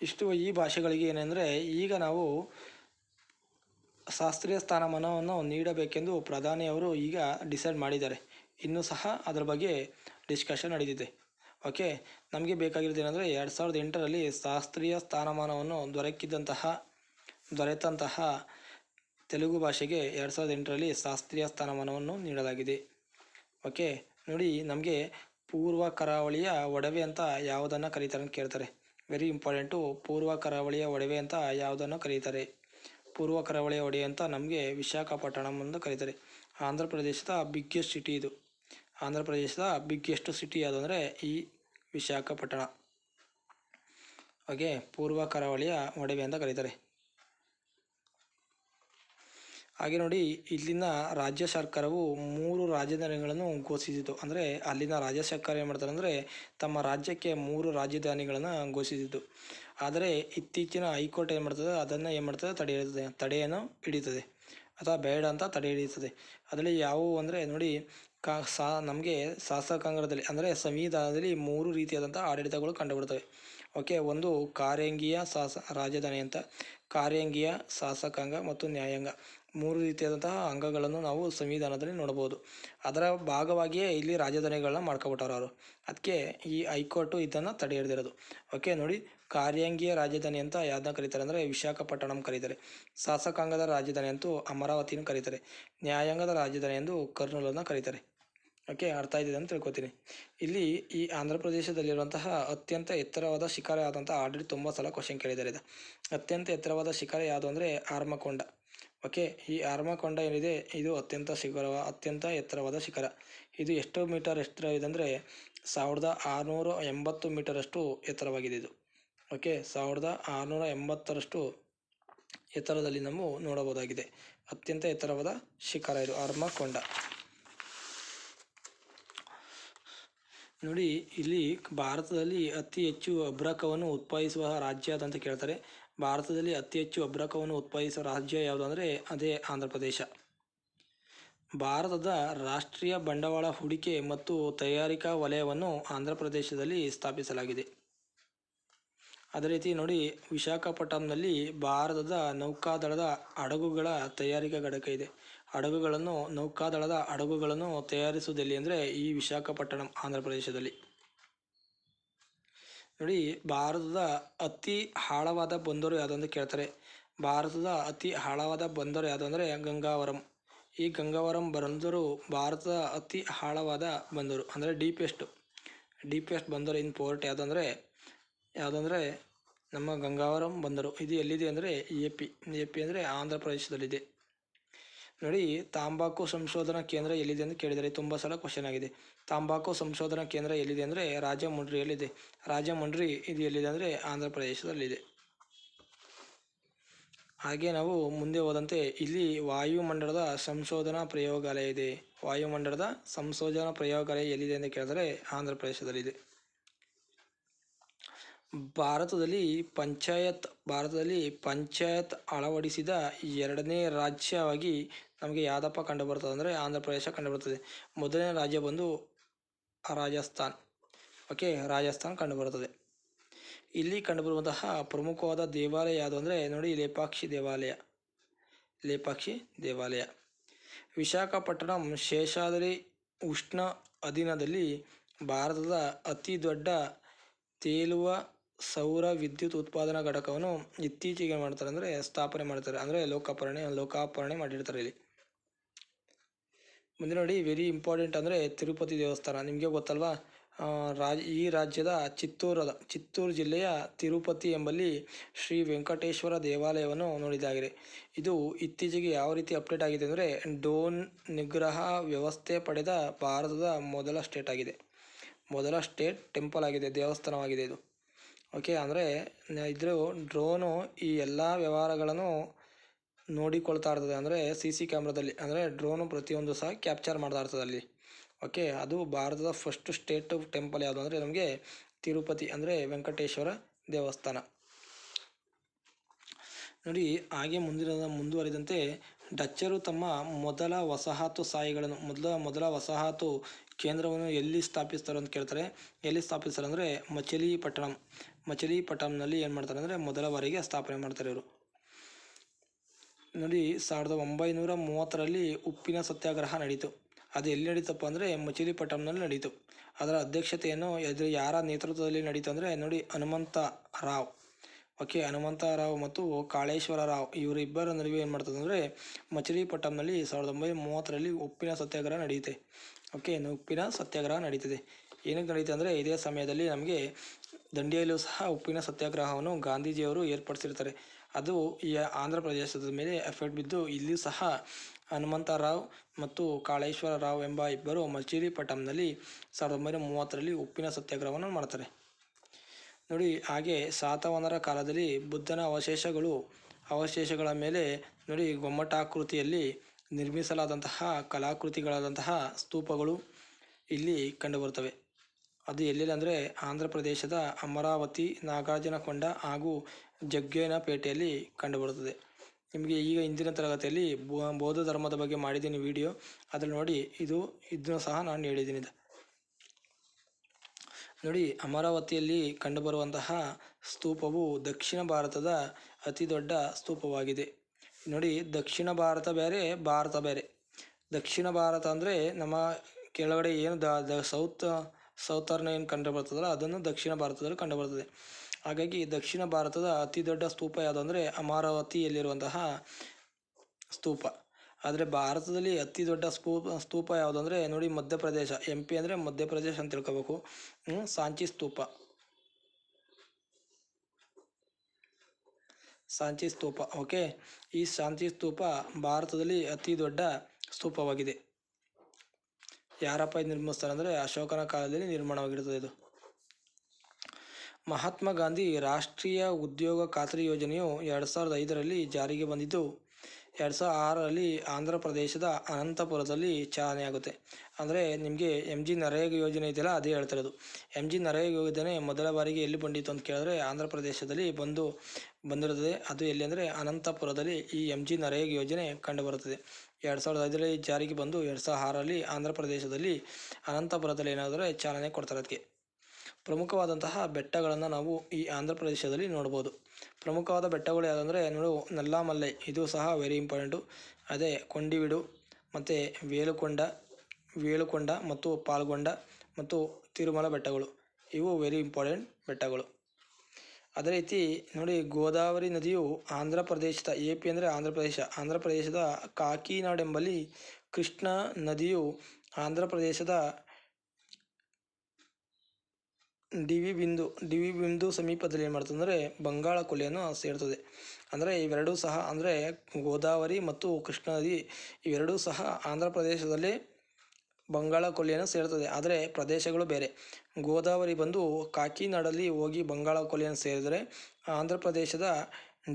Speaker 1: ಇಷ್ಟು ಈ ಭಾಷೆಗಳಿಗೆ ಏನೆಂದರೆ ಈಗ ನಾವು ಶಾಸ್ತ್ರೀಯ ಸ್ಥಾನಮಾನವನ್ನು ನೀಡಬೇಕೆಂದು ಪ್ರಧಾನಿಯವರು ಈಗ ಡಿಸೈಡ್ ಮಾಡಿದ್ದಾರೆ. ಇನ್ನೂ ಸಹ ಅದರ ಬಗ್ಗೆ ಡಿಸ್ಕಷನ್ ನಡೆದಿದೆ ಓಕೆ ನಮಗೆ ಬೇಕಾಗಿರೋದು ಏನಂದರೆ ಎರಡು ಸಾವಿರದ ಎಂಟರಲ್ಲಿ ಶಾಸ್ತ್ರೀಯ ಸ್ಥಾನಮಾನವನ್ನು ದೊರಕಿದಂತಹ, ದೊರೆತಂತಹ ತೆಲುಗು ಭಾಷೆಗೆ ಎರಡು ಸಾವಿರದ ಎಂಟರಲ್ಲಿ ಶಾಸ್ತ್ರೀಯ ಸ್ಥಾನಮಾನವನ್ನು ನೀಡಲಾಗಿದೆ. ಓಕೆ ನೋಡಿ ನಮಗೆ ಪೂರ್ವ ಕರಾವಳಿಯ ಒಡವೆ ಅಂತ ಯಾವುದನ್ನು ಕರೀತಾರೆ ಅಂತ ಕೇಳ್ತಾರೆ. ವೆರಿ ಇಂಪಾರ್ಟೆಂಟು ಪೂರ್ವ ಕರಾವಳಿಯ ಒಡವೆ ಅಂತ ಯಾವುದನ್ನು ಕರೀತಾರೆ. ಪೂರ್ವ ಕರಾವಳಿಯ ಒಡೆ ಅಂತ ನಮಗೆ ವಿಶಾಖಪಟ್ಟಣಂ ಅಂತ ಕರೀತಾರೆ. ಆಂಧ್ರ ಪ್ರದೇಶದ ಬಿಗ್ಗೆಸ್ಟ್ ಸಿಟಿ ಇದು. ಆಂಧ್ರ ಪ್ರದೇಶದ ಬಿಗ್ಗೆಸ್ಟ್ ಸಿಟಿ ಯಾವುದು ಅಂದರೆ ಈ ವಿಶಾಖಪಟ್ಟಣ. ಹಾಗೆ ಪೂರ್ವ ಕರಾವಳಿಯ ಒಡವೆ ಅಂತ ಕರೀತಾರೆ. ಹಾಗೆ ನೋಡಿ ಇಲ್ಲಿನ ರಾಜ್ಯ ಸರ್ಕಾರವು ಮೂರು ರಾಜಧಾನಿಗಳನ್ನು ಘೋಷಿಸಿತು ಅಂದರೆ ಅಲ್ಲಿನ ರಾಜ್ಯ ಸರ್ಕಾರ ಏನು ಮಾಡ್ತಾರೆ ಅಂದರೆ ತಮ್ಮ ರಾಜ್ಯಕ್ಕೆ ಮೂರು ರಾಜಧಾನಿಗಳನ್ನು ಘೋಷಿಸಿತು ಆದರೆ ಇತ್ತೀಚಿನ ಹೈಕೋರ್ಟ್ ಏನು ಮಾಡ್ತದೆ? ಅದನ್ನು ಏನು ಮಾಡ್ತದೆ? ತಡೆ ಹಿಡಿತದೆ ತಡೆಯನ್ನು ಹಿಡಿತದೆ. ಅಥವಾ ಬೇಡ ಅಂತ ತಡೆ ಹಿಡಿಯುತ್ತದೆ ಅದರಲ್ಲಿ ಯಾವುವು ಅಂದರೆ ನೋಡಿ, ಕಾ, ಸಾ, ನಮಗೆ ಶಾಸಕಾಂಗದಲ್ಲಿ ಅಂದರೆ ಸಂವಿಧಾನದಲ್ಲಿ ಮೂರು ರೀತಿಯಾದಂಥ ಆಡಳಿತಗಳು ಕಂಡುಬಿಡ್ತವೆ ಓಕೆ, ಒಂದು ಕಾರ್ಯಾಂಗೀಯ ಶಾಸ, ರಾಜಧಾನಿ ಅಂತ. ಕಾರ್ಯಾಂಗೀಯ ಶಾಸಕಾಂಗ ಮತ್ತು ನ್ಯಾಯಾಂಗ. ಮೂರು ರೀತಿಯಾದಂತಹ ಅಂಗಗಳನ್ನು ನಾವು ಸಂವಿಧಾನದಲ್ಲಿ ನೋಡಬಹುದು. ಅದರ ಭಾಗವಾಗಿಯೇ ಇಲ್ಲಿ ರಾಜಧಾನಿಗಳನ್ನ ಮಾಡ್ಕೊಬಿಟ್ಟಾರ ಅವರು. ಅದಕ್ಕೆ ಈ ಹೈಕೋರ್ಟು ಇದನ್ನು ತಡೆ ಹಿಡಿದಿರೋದು. ಓಕೆ, ನೋಡಿ, ಕಾರ್ಯಾಂಗೀಯ ರಾಜಧಾನಿ ಅಂತ ಯಾವ್ದನ್ನ ಕರೀತಾರೆ ಅಂದರೆ ವಿಶಾಖಪಟ್ಟಣಂ ಕರೀತಾರೆ. ಶಾಸಕಾಂಗದ ರಾಜಧಾನಿ ಅಂತೂ ಅಮರಾವತಿನ ಕರೀತಾರೆ. ನ್ಯಾಯಾಂಗದ ರಾಜಧಾನಿ ಎಂದು ಕರ್ನೂಲನ್ನು ಕರೀತಾರೆ. ಓಕೆ, ಅರ್ಥ ಆಯ್ತಿದೆ ಅಂತ ತಿಳ್ಕೊತೀನಿ. ಇಲ್ಲಿ ಈ ಆಂಧ್ರ ಪ್ರದೇಶದಲ್ಲಿರುವಂತಹ ಅತ್ಯಂತ ಎತ್ತರವಾದ ಶಿಖರ ಯಾವುದಂತ ಆಲ್ರೆಡಿ ತುಂಬ ಸಲ ಕ್ವಶನ್ ಕೇಳಿದ್ದಾರೆ. ಅತ್ಯಂತ ಎತ್ತರವಾದ ಶಿಖರ ಯಾವುದು ಅಂದರೆ ಆರ್ಮಕೊಂಡ. ಓಕೆ, ಈ ಆರ್ಮಕೊಂಡ ಏನಿದೆ, ಇದು ಅತ್ಯಂತ ಶಿಖರ ಅತ್ಯಂತ ಎತ್ತರವಾದ ಶಿಖರ. ಇದು ಎಷ್ಟು ಮೀಟರ್ ಎತ್ತರ ಇದೆ ಅಂದರೆ ಸಾವಿರದ ಆರುನೂರ ಎಂಬತ್ತು ಮೀಟರಷ್ಟು ಎತ್ತರವಾಗಿದೆ ಇದು ಓಕೆ, ಸಾವಿರದ ಆರುನೂರ ಎಂಬತ್ತರಷ್ಟು ಎತ್ತರದಲ್ಲಿ ನಾವು ನೋಡಬಹುದಾಗಿದೆ. ಅತ್ಯಂತ ಎತ್ತರವಾದ ಶಿಖರ ಇದು, ಆರ್ಮಕೊಂಡ. ನೋಡಿ, ಇಲ್ಲಿ ಭಾರತದಲ್ಲಿ ಅತಿ ಹೆಚ್ಚು ಅಬ್ರಕವನ್ನು ಉತ್ಪಾದಿಸುವ ರಾಜ್ಯ ಅಂತ ಕೇಳ್ತಾರೆ. ಭಾರತದಲ್ಲಿ ಅತಿ ಹೆಚ್ಚು ಅಭ್ರಕವನ್ನು ಉತ್ಪಾದಿಸುವ ರಾಜ್ಯ ಯಾವುದು ಅಂದರೆ ಅದೇ ಆಂಧ್ರ ಪ್ರದೇಶ. ಭಾರತದ ರಾಷ್ಟ್ರೀಯ ಬಂಡವಾಳ ಹೂಡಿಕೆ ಮತ್ತು ತಯಾರಿಕಾ ವಲಯವನ್ನು ಆಂಧ್ರ ಪ್ರದೇಶದಲ್ಲಿ ಸ್ಥಾಪಿಸಲಾಗಿದೆ. ಅದೇ ರೀತಿ ನೋಡಿ ವಿಶಾಖಪಟ್ಟಣಂನಲ್ಲಿ ಭಾರತದ ನೌಕಾದಳದ ಹಡಗುಗಳ ತಯಾರಿಕಾ ಘಟಕ ಇದೆ. ಹಡಗುಗಳನ್ನು, ನೌಕಾದಳದ ಹಡಗುಗಳನ್ನು ತಯಾರಿಸುವುದೆಲ್ಲಿ ಅಂದರೆ ಈ ವಿಶಾಖಪಟ್ಟಣಂ, ಆಂಧ್ರ ಪ್ರದೇಶದಲ್ಲಿ. ನೋಡಿ, ಭಾರತದ ಅತಿ ಆಳವಾದ ಬಂದರು ಯಾವುದು ಅಂತ ಕೇಳ್ತಾರೆ. ಭಾರತದ ಅತಿ ಆಳವಾದ ಬಂದರು ಯಾವುದು ಗಂಗಾವರಂ. ಈ ಗಂಗಾವರಂ ಬಂದರು ಭಾರತದ ಅತಿ ಆಳವಾದ ಬಂದರು, ಅಂದರೆ ಡೀಪೆಸ್ಟ್. ಡೀಪೆಸ್ಟ್ ಬಂದರು ಇನ್ ಪೋರ್ಟ್ ಯಾವುದಂದರೆ ಯಾವುದಂದರೆ ನಮ್ಮ ಗಂಗಾವರಂ ಬಂದರು. ಇದು ಎಲ್ಲಿದೆ ಅಂದರೆ ಎ ಪಿ. ಎ ಪಿ ಅಂದರೆ ಆಂಧ್ರ ಪ್ರದೇಶದಲ್ಲಿದೆ. ನೋಡಿ, ತಾಂಬಾಕು ಸಂಶೋಧನಾ ಕೇಂದ್ರ ಎಲ್ಲಿದೆ ಅಂತ ಕೇಳಿದರೆ ತುಂಬ ಸಲ ಕ್ವಶನ್ ಆಗಿದೆ. ತಾಂಬಾಕು ಸಂಶೋಧನಾ ಕೇಂದ್ರ ಎಲ್ಲಿದೆ ಅಂದರೆ ರಾಜಮುಂಡ್ರಿಯಲ್ಲಿದೆ. ರಾಜಮುಂಡ್ರಿ ಇದು ಎಲ್ಲಿದೆ ಅಂದರೆ ಆಂಧ್ರ ಪ್ರದೇಶದಲ್ಲಿದೆ. ಹಾಗೆ ನಾವು ಮುಂದೆ ಹೋದಂತೆ ಇಲ್ಲಿ ವಾಯುಮಂಡಲದ ಸಂಶೋಧನಾ ಪ್ರಯೋಗಾಲಯ ಇದೆ. ವಾಯುಮಂಡಲದ ಸಂಶೋಧನಾ ಪ್ರಯೋಗಾಲಯ ಎಲ್ಲಿದೆ ಅಂತ ಕೇಳಿದರೆ ಆಂಧ್ರ ಪ್ರದೇಶದಲ್ಲಿದೆ. ಭಾರತದಲ್ಲಿ ಪಂಚಾಯತ್ ಭಾರತದಲ್ಲಿ ಪಂಚಾಯತ್ ಅಳವಡಿಸಿದ ಎರಡನೇ ರಾಜ್ಯವಾಗಿ ನಮಗೆ ಯಾವ್ದಪ್ಪ ಕಂಡು ಬರ್ತದೆ ಅಂದರೆ ಆಂಧ್ರ ಪ್ರದೇಶ ಕಂಡು ಬರ್ತದೆ. ಮೊದಲನೇ ರಾಜ್ಯ ಬಂದು ರಾಜಸ್ಥಾನ್. ಓಕೆ ರಾಜಸ್ಥಾನ್ ಕಂಡುಬರುತ್ತದೆ ಇಲ್ಲಿ ಕಂಡುಬರುವಂತಹ ಪ್ರಮುಖವಾದ ದೇವಾಲಯ ಯಾವುದು ಅಂದರೆ ನೋಡಿ ಲೇಪಾಕ್ಷಿ ದೇವಾಲಯ. ಲೇಪಾಕ್ಷಿ ದೇವಾಲಯ. ವಿಶಾಖಪಟ್ಟಣಂ ಶೇಷಾದ್ರಿ ಉಷ್ಣ ಅಧೀನದಲ್ಲಿ ಭಾರತದ ಅತಿ ದೊಡ್ಡ ತೇಲುವ ಸೌರ ವಿದ್ಯುತ್ ಉತ್ಪಾದನಾ ಘಟಕವನ್ನು ಇತ್ತೀಚೆಗೆ ಮಾಡ್ತಾರೆ ಅಂದರೆ ಸ್ಥಾಪನೆ ಮಾಡ್ತಾರೆ. ಅಂದರೆ ಲೋಕಾಪರಣೆ ಲೋಕಾಪರಣೆ ಮಾಡಿರ್ತಾರೆ ಇಲ್ಲಿ. ಮುಂದೆ ನೋಡಿ ವೆರಿ ಇಂಪಾರ್ಟೆಂಟ್ ಅಂದರೆ ತಿರುಪತಿ ದೇವಸ್ಥಾನ. ನಿಮಗೆ ಗೊತ್ತಲ್ವಾ? ರಾಜ್, ಈ ರಾಜ್ಯದ ಚಿತ್ತೂರದ, ಚಿತ್ತೂರು ಜಿಲ್ಲೆಯ ತಿರುಪತಿ ಎಂಬಲ್ಲಿ ಶ್ರೀ ವೆಂಕಟೇಶ್ವರ ದೇವಾಲಯವನ್ನು ನೋಡಿದಾಗಿದೆ. ಇದು ಇತ್ತೀಚೆಗೆ ಯಾವ ರೀತಿ ಅಪ್ಡೇಟ್ ಆಗಿದೆ ಅಂದರೆ ಡೋನ್ ನಿಗ್ರಹ ವ್ಯವಸ್ಥೆ ಪಡೆದ ಭಾರತದ ಮೊದಲ ಸ್ಟೇಟ್ ಆಗಿದೆ. ಮೊದಲ ಸ್ಟೇಟ್ ಟೆಂಪಲ್ ಆಗಿದೆ, ದೇವಸ್ಥಾನವಾಗಿದೆ ಇದು. ಓಕೆ ಅಂದರೆ ಇದ್ರೂ ಡ್ರೋನು ಈ ಎಲ್ಲ ವ್ಯವಹಾರಗಳನ್ನು ನೋಡಿಕೊಳ್ತಾ ಇರ್ತದೆ ಅಂದರೆ ಸಿ ಸಿ ಕ್ಯಾಮ್ರಾದಲ್ಲಿ, ಅಂದರೆ ಡ್ರೋನು ಪ್ರತಿಯೊಂದು ಸಹ ಕ್ಯಾಪ್ಚರ್ ಮಾಡ್ತಾ ಇರ್ತದೆ ಅಲ್ಲಿ. ಓಕೆ, ಅದು ಭಾರತದ ಫಸ್ಟ್ ಸ್ಟೇಟ್ ಟೆಂಪಲ್ ಯಾವುದು ಅಂದರೆ ನಮಗೆ ತಿರುಪತಿ, ಅಂದರೆ ವೆಂಕಟೇಶ್ವರ ದೇವಸ್ಥಾನ. ನೋಡಿ, ಹಾಗೆ ಮುಂದಿನ, ಮುಂದುವರಿದಂತೆ ಡಚ್ಚರು ತಮ್ಮ ಮೊದಲ ವಸಾಹತು ಸಾಯಿಗಳನ್ನು, ಮೊದಲ ಮೊದಲ ವಸಾಹತು ಕೇಂದ್ರವನ್ನು ಎಲ್ಲಿ ಸ್ಥಾಪಿಸ್ತಾರೆ ಅಂತ ಕೇಳ್ತಾರೆ. ಎಲ್ಲಿ ಸ್ಥಾಪಿಸ್ತಾರೆ ಅಂದರೆ ಮಚಲಿಪಟ್ಟಣಂ. ಮಚಲಿಪಟ್ಟಣಂನಲ್ಲಿ ಏನು ಮಾಡ್ತಾರೆ ಅಂದರೆ ಮೊದಲ ಬಾರಿಗೆ ಸ್ಥಾಪನೆ ಮಾಡ್ತಾರೆ ಇವರು. ನೋಡಿ, ಸಾವಿರದ ಒಂಬೈನೂರ ಮೂವತ್ತರಲ್ಲಿ ಉಪ್ಪಿನ ಸತ್ಯಾಗ್ರಹ ನಡೀತು. ಅದು ಎಲ್ಲಿ ನಡೀತಪ್ಪ ಅಂದರೆ ಮಚಿಲಿಪಟ್ಟಣಂನಲ್ಲಿ ನಡೀತು. ಅದರ ಅಧ್ಯಕ್ಷತೆಯನ್ನು ಎದುರು ಯಾರ ನೇತೃತ್ವದಲ್ಲಿ ನಡೀತು ಅಂದರೆ, ನೋಡಿ, ಹನುಮಂತ ರಾವ್. ಓಕೆ, ಹನುಮಂತ ರಾವ್ ಮತ್ತು ಕಾಳೇಶ್ವರ ರಾವ್ ಇವರಿಬ್ಬರ ನಡುವೆ ಏನು ಮಾಡ್ತದೆ ಅಂದರೆ ಮಚಿಲಿಪಟ್ಟಣಂನಲ್ಲಿ ಸಾವಿರದ ಒಂಬೈನೂರ ಮೂವತ್ತರಲ್ಲಿ ಉಪ್ಪಿನ ಸತ್ಯಾಗ್ರಹ ನಡೆಯುತ್ತೆ. ಓಕೆ ಉಪ್ಪಿನ ಸತ್ಯಾಗ್ರಹ ನಡೀತದೆ. ಏನಕ್ಕೆ ನಡೀತದೆ ಅಂದರೆ, ಇದೇ ಸಮಯದಲ್ಲಿ ನಮಗೆ ದಂಡಿಯಲ್ಲೂ ಸಹ ಉಪ್ಪಿನ ಸತ್ಯಾಗ್ರಹವನ್ನು ಗಾಂಧೀಜಿಯವರು ಏರ್ಪಡಿಸಿರ್ತಾರೆ. ಅದು ಈ ಆಂಧ್ರ ಪ್ರದೇಶದ ಮೇಲೆ ಎಫೆಕ್ಟ್ ಬಿದ್ದು ಇಲ್ಲಿ ಸಹ ಹನುಮಂತರಾವ್ ಮತ್ತು ಕಾಳೇಶ್ವರ ರಾವ್ ಎಂಬ ಇಬ್ಬರು ಮಚಿಲಿಪಟ್ಟಣಂನಲ್ಲಿ ಸಾವಿರದ ಒಂಬೈನೂರ ಮೂವತ್ತರಲ್ಲಿ ಉಪ್ಪಿನ ಸತ್ಯಾಗ್ರಹವನ್ನು ಮಾಡ್ತಾರೆ. ನೋಡಿ, ಹಾಗೆ ಸಾತವನರ ಕಾಲದಲ್ಲಿ ಬುದ್ಧನ ಅವಶೇಷಗಳು, ಅವಶೇಷಗಳ ಮೇಲೆ ನೋಡಿ ಗೊಮ್ಮಟಾಕೃತಿಯಲ್ಲಿ ನಿರ್ಮಿಸಲಾದಂತಹ ಕಲಾಕೃತಿಗಳಾದಂತಹ ಸ್ತೂಪಗಳು ಇಲ್ಲಿ ಕಂಡುಬರುತ್ತವೆ. ಅದು ಎಲ್ಲಿಲ್ಲ ಅಂದರೆ ಆಂಧ್ರ ಪ್ರದೇಶದ ಅಮರಾವತಿ, ನಾಗಾರ್ಜುನಕೊಂಡ ಹಾಗೂ ಜಗ್ಗೇನಪೇಟೆಯಲ್ಲಿ ಕಂಡುಬರುತ್ತದೆ. ನಿಮಗೆ ಈಗ ಇಂದಿನ ತರಗತಿಯಲ್ಲಿ ಬೌದ್ಧ ಧರ್ಮದ ಬಗ್ಗೆ ಮಾಡಿದ್ದೀನಿ ವಿಡಿಯೋ. ಅದ್ರಲ್ಲಿ ನೋಡಿ, ಇದು, ಇದನ್ನು ಸಹ ನಾನು ಹೇಳಿದ್ದೀನಿ ನೋಡಿ, ಅಮರಾವತಿಯಲ್ಲಿ ಕಂಡುಬರುವಂತಹ ಸ್ತೂಪವು ದಕ್ಷಿಣ ಭಾರತದ ಅತಿ ದೊಡ್ಡ ಸ್ತೂಪವಾಗಿದೆ. ನೋಡಿ, ದಕ್ಷಿಣ ಭಾರತ ಬೇರೆ ಭಾರತ ಬೇರೆ. ದಕ್ಷಿಣ ಭಾರತ ಅಂದರೆ ನಮ್ಮ ಕೆಳಗಡೆ ಏನು ದ, ಸೌತ್ ಸೌತರ್ನ್ ಏನು ಕಂಡು ಬರ್ತದಲ್ಲ, ಅದನ್ನು ದಕ್ಷಿಣ ಭಾರತದಲ್ಲಿ ಕಂಡುಬರ್ತದೆ ಹಾಗಾಗಿ ದಕ್ಷಿಣ ಭಾರತದ ಅತಿ ದೊಡ್ಡ ಸ್ತೂಪ ಯಾವುದು ಅಂದರೆ ಅಮರಾವತಿಯಲ್ಲಿರುವಂತಹ ಸ್ತೂಪ. ಆದರೆ ಭಾರತದಲ್ಲಿ ಅತಿ ದೊಡ್ಡ ಸ್ತೂಪ ಸ್ತೂಪ ಯಾವುದು ಅಂದರೆ ನೋಡಿ ಮಧ್ಯಪ್ರದೇಶ, ಎಂ ಪಿ ಅಂದರೆ ಮಧ್ಯಪ್ರದೇಶ ಅಂತ ತಿಳ್ಕೋಬೇಕು. ಸಾಂಚಿ ಸ್ತೂಪ. ಸಾಂಚಿ ಸ್ತೂಪ, ಓಕೆ? ಈ ಸಾಂಚಿ ಸ್ತೂಪ ಭಾರತದಲ್ಲಿ ಅತಿ ದೊಡ್ಡ ಸ್ತೂಪವಾಗಿದೆ. ಯಾರಪ್ಪ ಇದು ನಿರ್ಮಿಸ್ತಾರೆ ಅಂದರೆ ಅಶೋಕನ ಕಾಲದಲ್ಲಿ ನಿರ್ಮಾಣವಾಗಿರುತ್ತದೆ ಇದು. ಮಹಾತ್ಮ ಗಾಂಧಿ ರಾಷ್ಟ್ರೀಯ ಉದ್ಯೋಗ ಖಾತ್ರಿ ಯೋಜನೆಯು ಎರಡು ಸಾವಿರದ ಐದರಲ್ಲಿ ಜಾರಿಗೆ ಬಂದಿದ್ದು, ಎರಡು ಸಾವಿರದ ಆರರಲ್ಲಿ ಆಂಧ್ರ ಪ್ರದೇಶದ ಅನಂತಪುರದಲ್ಲಿ ಚಾಲನೆಯಾಗುತ್ತೆ ಅಂದರೆ ನಿಮಗೆ ಎಂ ಜಿ ನರೇಗಾ ಯೋಜನೆ ಇದೆಯಲ್ಲ, ಅದೇ ಹೇಳ್ತಿರೋದು ಎಂ ಜಿ ನರೇಗಾ ಯೋಜನೆ ಮೊದಲ ಬಾರಿಗೆ ಎಲ್ಲಿ ಬಂದಿತ್ತು ಅಂತ ಕೇಳಿದ್ರೆ ಆಂಧ್ರ ಪ್ರದೇಶದಲ್ಲಿ ಬಂದು ಬಂದಿರುತ್ತದೆ. ಅದು ಎಲ್ಲಿ ಅಂದರೆ ಅನಂತಪುರದಲ್ಲಿ ಈ ಎಂ ಜಿ ನರೇಗಾ ಯೋಜನೆ ಕಂಡುಬರುತ್ತದೆ ಎರಡು ಸಾವಿರದ ಐದರಲ್ಲಿ ಜಾರಿಗೆ ಬಂದು ಎರಡು ಸಾವಿರದ ಆರರಲ್ಲಿ ಆಂಧ್ರ ಪ್ರದೇಶದಲ್ಲಿ ಅನಂತಪುರದಲ್ಲಿ ಏನಾದರೂ ಚಾಲನೆ ಕೊಡ್ತಾರೆ ಅದಕ್ಕೆ. ಪ್ರಮುಖವಾದಂತಹ ಬೆಟ್ಟಗಳನ್ನು ನಾವು ಈ ಆಂಧ್ರ ಪ್ರದೇಶದಲ್ಲಿ ನೋಡ್ಬೋದು. ಪ್ರಮುಖವಾದ ಬೆಟ್ಟಗಳು ಯಾವುದಂದರೆ ನೋಡು, ನಲ್ಲಾಮಲ್ಲೈ. ಇದು ಸಹ ವೆರಿ ಇಂಪಾರ್ಟೆಂಟು ಅದೇ ಕೊಂಡಿವಿಡು, ಮತ್ತು ವೇಲುಕೊಂಡ ವೇಲುಕೊಂಡ ಮತ್ತು ಪಾಲ್ಗೊಂಡ ಮತ್ತು ತಿರುಮಲ ಬೆಟ್ಟಗಳು. ಇವು ವೆರಿ ಇಂಪಾರ್ಟೆಂಟ್ ಬೆಟ್ಟಗಳು. ಅದೇ ರೀತಿ ನೋಡಿ ಗೋದಾವರಿ ನದಿಯು ಆಂಧ್ರ ಪ್ರದೇಶದ ಎ ಪಿ ಅಂದರೆ ಆಂಧ್ರ ಪ್ರದೇಶ. ಆಂಧ್ರ ಪ್ರದೇಶದ ಕಾಕಿನಾಡೆಂಬಲ್ಲಿ ಕೃಷ್ಣ ನದಿಯು ಆಂಧ್ರ ಪ್ರದೇಶದ ಡಿ ವಿ ಬಿಂದು ಡಿ ವಿ ಬಿಂದು ಸಮೀಪದಲ್ಲಿ ಏನು ಮಾಡ್ತದೆ ಅಂದರೆ ಬಂಗಾಳ ಕೊಲ್ಲಿಯನ್ನು ಸೇರ್ತದೆ. ಅಂದರೆ ಇವೆರಡೂ ಸಹ ಅಂದರೆ ಗೋದಾವರಿ ಮತ್ತು ಕೃಷ್ಣ ನದಿ ಇವೆರಡೂ ಸಹ ಆಂಧ್ರ ಪ್ರದೇಶದಲ್ಲಿ ಬಂಗಾಳ ಕೊಲ್ಲಿಯನ್ನು ಸೇರುತ್ತದೆ. ಆದರೆ ಪ್ರದೇಶಗಳು ಬೇರೆ. ಗೋದಾವರಿ ಬಂದು ಕಾಕಿನಾಡಲ್ಲಿ ಹೋಗಿ ಬಂಗಾಳ ಕೊಲ್ಲಿಯನ್ನು ಸೇರಿದರೆ ಆಂಧ್ರ ಪ್ರದೇಶದ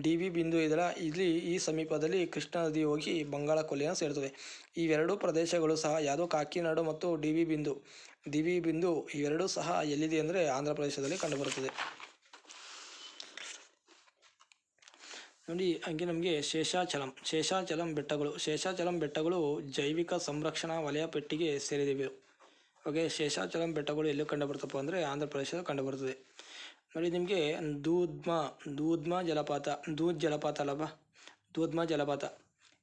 Speaker 1: ಡಿ ವಿ ಬಿಂದು ಇದರ ಇಲ್ಲಿ ಈ ಸಮೀಪದಲ್ಲಿ ಕೃಷ್ಣಾ ನದಿ ಹೋಗಿ ಬಂಗಾಳ ಕೊಲ್ಲಿಯನ್ನು ಸೇರುತ್ತದೆ. ಇವೆರಡೂ ಪ್ರದೇಶಗಳು ಸಹ ಯಾವುದೋ ಕಾಕಿನಾಡು ಮತ್ತು ಡಿ ವಿ ಬಿಂದು. ಡಿ ವಿ ಬಿಂದು ಇವೆರಡೂ ಸಹ ಎಲ್ಲಿದೆ ಅಂದರೆ ಆಂಧ್ರ ಪ್ರದೇಶದಲ್ಲಿ ಕಂಡುಬರುತ್ತದೆ. ನೋಡಿ, ಹಂಗೆ ನಮಗೆ ಶೇಷಾಚಲಂ ಶೇಷಾಚಲಂ ಬೆಟ್ಟಗಳು ಶೇಷಾಚಲಂ ಬೆಟ್ಟಗಳು ಜೈವಿಕ ಸಂರಕ್ಷಣಾ ವಲಯ ಪೆಟ್ಟಿಗೆ ಸೇರಿದಿವೆ. ಓಕೆ, ಶೇಷಾಚಲಂ ಬೆಟ್ಟಗಳು ಎಲ್ಲಿ ಕಂಡುಬರ್ತಪ್ಪ ಅಂದರೆ ಆಂಧ್ರ ಪ್ರದೇಶದಲ್ಲಿ ಕಂಡುಬರುತ್ತದೆ ನೋಡಿ, ನಿಮಗೆ ದೂದ್ಮ ದೂದ್ಮ ಜಲಪಾತ, ದೂದ್ ಜಲಪಾತ ಅಲ್ಲಪ್ಪ ದೂದ್ಮ ಜಲಪಾತ.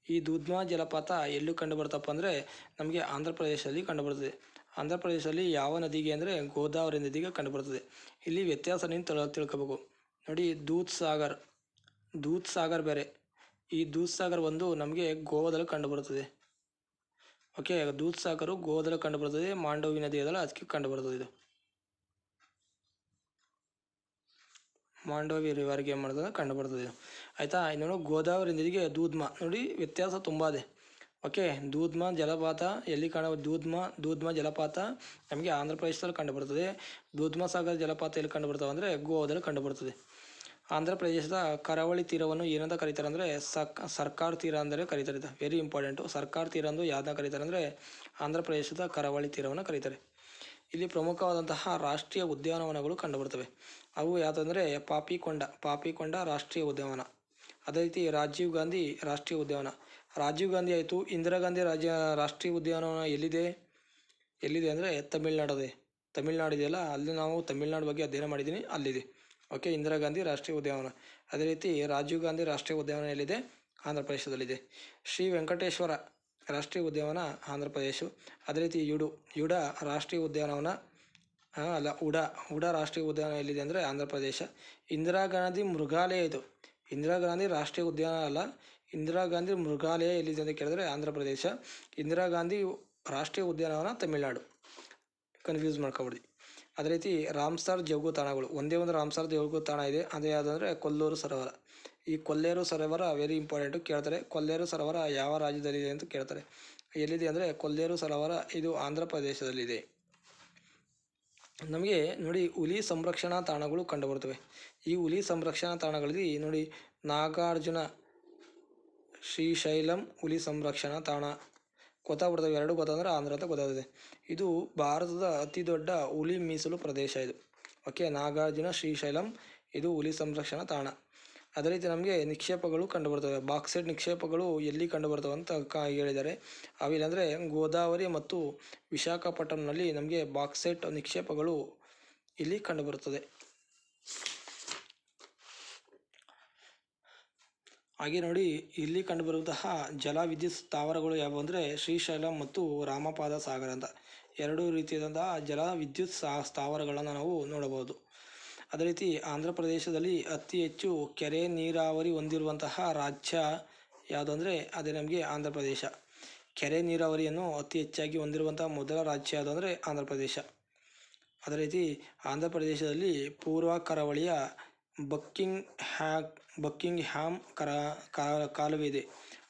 Speaker 1: ಈ ದೂದ್ಮ ಜಲಪಾತ ಎಲ್ಲಿ ಕಂಡುಬರ್ತಪ್ಪ ಅಂದರೆ ನಮಗೆ ಆಂಧ್ರ ಪ್ರದೇಶದಲ್ಲಿ ಕಂಡುಬರುತ್ತದೆ ಆಂಧ್ರ ಪ್ರದೇಶದಲ್ಲಿ ಯಾವ ನದಿಗೆ ಅಂದರೆ ಗೋದಾವರಿ ನದಿಗೆ ಕಂಡುಬರುತ್ತದೆ ಇಲ್ಲಿ ವ್ಯತ್ಯಾಸ ನೀನು ತಿಳ್ಕೋಬೇಕು. ನೋಡಿ ದೂದ್ ಸಾಗರ್. ದೂದ್ ಸಾಗರ್ ಬೇರೆ. ಈ ದೂದ್ ಸಾಗರ್ ಒಂದು ನಮಗೆ ಗೋವಾದಲ್ಲಿ ಕಂಡುಬರುತ್ತದೆ. ಓಕೆ ದೂದ್ ಸಾಗರು ಗೋವಾದಲ್ಲಿ ಕಂಡುಬರುತ್ತದೆ ಮಾಂಡವಿ ನದಿ ಅದಲ್ಲ ಅದಕ್ಕೆ ಕಂಡುಬರುತ್ತದೆ. ಇದು ಮಾಂಡವಿ ರಿವರ್ಗೆ ಏನು ಮಾಡ್ತದೆ? ಕಂಡುಬರ್ತದೆ ಇದು ಆಯಿತಾ ಇನ್ನು ಗೋದಾವರಿ ನದಿಗೆ ದೂದ್ಮ. ನೋಡಿ, ವ್ಯತ್ಯಾಸ ತುಂಬ ಇದೆ. ಓಕೆ, ದೂದ್ಮ, ಜಲಪಾತ, ಎಲ್ಲಿ ಕಾಣ ದೂದ್ಮ? ದೂದ್ಮ, ಜಲಪಾತ ನಮಗೆ ಆಂಧ್ರ ಪ್ರದೇಶದಲ್ಲಿ ಕಂಡುಬರ್ತದೆ ದೂದ್ಮ ಸಾಗರ್, ಜಲಪಾತ ಎಲ್ಲಿ ಕಂಡುಬರ್ತವೆ ಅಂದರೆ ಗೋವಾದಲ್ಲಿ ಕಂಡುಬರ್ತದೆ ಆಂಧ್ರ ಪ್ರದೇಶದ ಕರಾವಳಿ ತೀರವನ್ನು ಏನಂತ ಕರೀತಾರೆ ಅಂದರೆ ಸಕ್, ಸರ್ಕಾರ ತೀರ ಅಂದರೆ ಕರೀತಾರೆ ವೆರಿ ಇಂಪಾರ್ಟೆಂಟು ಸರ್ಕಾರ ತೀರ ಅಂದು ಯಾವ್ದನ್ನ ಕರೀತಾರೆ ಅಂದರೆ ಆಂಧ್ರ ಪ್ರದೇಶದ ಕರಾವಳಿ ತೀರವನ್ನು ಕರೀತಾರೆ. ಇಲ್ಲಿ ಪ್ರಮುಖವಾದಂತಹ ರಾಷ್ಟ್ರೀಯ ಉದ್ಯಾನವನಗಳು ಕಂಡುಬರ್ತವೆ. ಅವು ಯಾವುದಂದರೆ ಪಾಪಿಕೊಂಡ ಪಾಪಿಕೊಂಡ ರಾಷ್ಟ್ರೀಯ ಉದ್ಯಾನವನ. ಅದೇ ರೀತಿ ರಾಜೀವ್ ಗಾಂಧಿ ರಾಷ್ಟ್ರೀಯ ಉದ್ಯಾನವನ. ರಾಜೀವ್ ಗಾಂಧಿ ಆಯಿತು, ಇಂದಿರಾ ಗಾಂಧಿ ರಾಜ್ಯ ರಾಷ್ಟ್ರೀಯ ಉದ್ಯಾನವನ ಎಲ್ಲಿದೆ? ಎಲ್ಲಿದೆ ಅಂದರೆ ತಮಿಳ್ನಾಡದೆ. ತಮಿಳ್ನಾಡಿದೆಯಲ್ಲ, ಅಲ್ಲಿ ನಾವು ತಮಿಳ್ನಾಡು ಬಗ್ಗೆ ಅಧ್ಯಯನ ಮಾಡಿದ್ದೀನಿ ಅಲ್ಲಿದೆ. ಓಕೆ, ಇಂದಿರಾ ಗಾಂಧಿ ರಾಷ್ಟ್ರೀಯ ಉದ್ಯಾನವನ. ಅದೇ ರೀತಿ ರಾಜೀವ್ ಗಾಂಧಿ ರಾಷ್ಟ್ರೀಯ ಉದ್ಯಾನವನ ಎಲ್ಲಿದೆ? ಆಂಧ್ರ ಪ್ರದೇಶದಲ್ಲಿದೆ. ಶ್ರೀ ವೆಂಕಟೇಶ್ವರ ರಾಷ್ಟ್ರೀಯ ಉದ್ಯಾನವನ ಆಂಧ್ರ ಪ್ರದೇಶ. ಅದೇ ರೀತಿ ಯುಡು, ಯುಡ ರಾಷ್ಟ್ರೀಯ ಉದ್ಯಾನವನ ಅಲ್ಲ, ಉಡಾ ಉಡಾ ರಾಷ್ಟ್ರೀಯ ಉದ್ಯಾನ ಎಲ್ಲಿದೆ ಅಂದರೆ ಆಂಧ್ರ ಪ್ರದೇಶ. ಇಂದಿರಾ ಗಾಂಧಿ ಮೃಗಾಲಯ ಇದು. ಇಂದಿರಾ ಗಾಂಧಿ ರಾಷ್ಟ್ರೀಯ ಉದ್ಯಾನ ಅಲ್ಲ, ಇಂದಿರಾ ಗಾಂಧಿ ಮೃಗಾಲಯ ಎಲ್ಲಿದೆ ಅಂತ ಕೇಳಿದ್ರೆ ಆಂಧ್ರ ಪ್ರದೇಶ. ಇಂದಿರಾ ಗಾಂಧಿ ರಾಷ್ಟ್ರೀಯ ಉದ್ಯಾನವನ ತಮಿಳುನಾಡು. ಕನ್ಫ್ಯೂಸ್ ಮಾಡ್ಕೊಬಿಡಿ. ಅದೇ ರೀತಿ ರಾಮ್ಸರ್ ಜೋಗು ತಾಣಗಳು, ಒಂದೇ ಒಂದು ರಾಮ್ಸರ್ ಜೋಗು ತಾಣ ಇದೆ. ಅದೇ ಯಾವುದಂದರೆ ಕೊಲ್ಲೂರು ಸರೋವರ. ಈ ಕೊಲ್ಲೇರು ಸರೋವರ ವೆರಿ ಇಂಪಾರ್ಟೆಂಟು ಕೇಳ್ತಾರೆ. ಕೊಲ್ಲೇರು ಸರೋವರ ಯಾವ ರಾಜ್ಯದಲ್ಲಿದೆ ಅಂತ ಕೇಳ್ತಾರೆ. ಎಲ್ಲಿದೆ ಅಂದರೆ ಕೊಲ್ಲೇರು ಸರೋವರ ಇದು ಆಂಧ್ರ ಪ್ರದೇಶದಲ್ಲಿದೆ. ನಮಗೆ ನೋಡಿ ಹುಲಿ ಸಂರಕ್ಷಣಾ ತಾಣಗಳು ಕಂಡುಬರುತ್ತವೆ. ಈ ಹುಲಿ ಸಂರಕ್ಷಣಾ ತಾಣಗಳಲ್ಲಿ ನೋಡಿ ನಾಗಾರ್ಜುನ ಶ್ರೀಶೈಲಂ ಹುಲಿ ಸಂರಕ್ಷಣಾ ತಾಣ ಗೊತ್ತಾಗ್ಬಿಡ್ತವೆ. ಎರಡು ಗೊತ್ತಾದ್ರೆ ಆಂಧ್ರ ಅಂತ ಗೊತ್ತಾಗ್ತದೆ. ಇದು ಭಾರತದ ಅತಿ ದೊಡ್ಡ ಹುಲಿ ಮೀಸಲು ಪ್ರದೇಶ ಇದು. ಓಕೆ, ನಾಗಾರ್ಜುನ ಶ್ರೀಶೈಲಂ. ಇದು ಹುಲಿ ಸಂರಕ್ಷಣಾ ತಾಣ. ಅದೇ ರೀತಿ ನಮಗೆ ನಿಕ್ಷೇಪಗಳು ಕಂಡುಬರ್ತವೆ. ಬಾಕ್ಸೈಡ್ ನಿಕ್ಷೇಪಗಳು ಎಲ್ಲಿ ಕಂಡುಬರ್ತವೆ ಅಂತ ಹೇಳಿದ್ದಾರೆ. ಅವಿಲ್ಲಂದರೆ ಗೋದಾವರಿ ಮತ್ತು ವಿಶಾಖಪಟ್ಟಣಂನಲ್ಲಿ ನಮಗೆ ಬಾಕ್ಸೈಟ್ ನಿಕ್ಷೇಪಗಳು ಇಲ್ಲಿ ಕಂಡುಬರುತ್ತದೆ ಹಾಗೆ ನೋಡಿ, ಇಲ್ಲಿ ಕಂಡುಬರುವಂತಹ ಜಲ ವಿದ್ಯುತ್ ಸ್ಥಾವರಗಳು ಯಾವುವು ಅಂದರೆ ಶ್ರೀಶೈಲಂ ಮತ್ತು ರಾಮಪಾದ ಸಾಗರ ಅಂತ. ಎರಡು ರೀತಿಯಾದಂತಹ ಜಲ ವಿದ್ಯುತ್ ಸಾ, ಸ್ಥಾವರಗಳನ್ನು ನಾವು ನೋಡಬಹುದು. ಅದೇ ರೀತಿ ಆಂಧ್ರ ಪ್ರದೇಶದಲ್ಲಿ ಅತಿ ಹೆಚ್ಚು ಕೆರೆ ನೀರಾವರಿ ಹೊಂದಿರುವಂತಹ ರಾಜ್ಯ ಯಾವುದು ಅಂದರೆ, ಅದೇ ನಮಗೆ ಆಂಧ್ರ ಪ್ರದೇಶ. ಕೆರೆ ನೀರಾವರಿಯನ್ನು ಅತಿ ಹೆಚ್ಚಾಗಿ ಹೊಂದಿರುವಂತಹ ಮೊದಲ ರಾಜ್ಯ ಯಾವುದು ಅಂದರೆ, ಆಂಧ್ರ ಪ್ರದೇಶ. ಅದೇ ರೀತಿ ಆಂಧ್ರ ಪ್ರದೇಶದಲ್ಲಿ ಪೂರ್ವ ಕರಾವಳಿಯ ಬಕ್ಕಿಂಗ್ ಹ್ಯಾ ಬಕ್ಕಿಂಗ್ ಹ್ಯಾಮ್ ಕರ ಕಾಲುವೆ ಇದೆ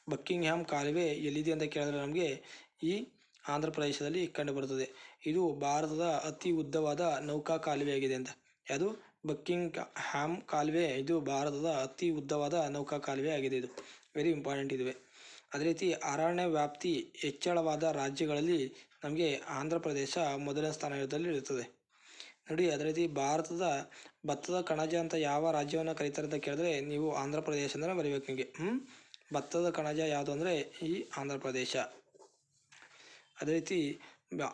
Speaker 1: ಬಕ್ಕಿಂಗ್ ಹ್ಯಾಮ್ ಕಾಲುವೆ ಎಲ್ಲಿದೆ ಅಂತ ಕೇಳಿದ್ರೆ ನಮಗೆ ಈ ಆಂಧ್ರ ಪ್ರದೇಶದಲ್ಲಿ ಕಂಡುಬರುತ್ತದೆ. ಇದು ಭಾರತದ ಅತಿ ಉದ್ದವಾದ ನೌಕಾ ಕಾಲುವೆಯಾಗಿದೆ ಅಂತ. ಅದು ಬಕ್ಕಿಂಗ್ ಹ್ಯಾಮ್ ಕಾಲುವೆ, ಇದು ಭಾರತದ ಅತಿ ಉದ್ದವಾದ ನೌಕಾ ಕಾಲುವೆ ಆಗಿದೆ ಇದು. ವೆರಿ ಇಂಪಾರ್ಟೆಂಟ್ ಇದುವೆ. ಅದೇ ರೀತಿ ಅರಣ್ಯ ವ್ಯಾಪ್ತಿ ಹೆಚ್ಚಳವಾದ ರಾಜ್ಯಗಳಲ್ಲಿ ನಮಗೆ ಆಂಧ್ರ ಪ್ರದೇಶ ಮೊದಲನೇ ಸ್ಥಾನದಲ್ಲಿ ಇರುತ್ತದೆ. ನೋಡಿ ಅದೇ ರೀತಿ ಭಾರತದ ಭತ್ತದ ಕಣಜ ಅಂತ ಯಾವ ರಾಜ್ಯವನ್ನು ಕರೀತಾರೆ ಅಂತ ಕೇಳಿದ್ರೆ ನೀವು ಆಂಧ್ರ ಪ್ರದೇಶ ಅಂದರೆ ಬರೀಬೇಕು ನಿಮಗೆ ಹ್ಞೂ ಭತ್ತದ ಕಣಜ ಯಾವುದು ಅಂದರೆ ಈ ಆಂಧ್ರ ಪ್ರದೇಶ. ಅದೇ ರೀತಿ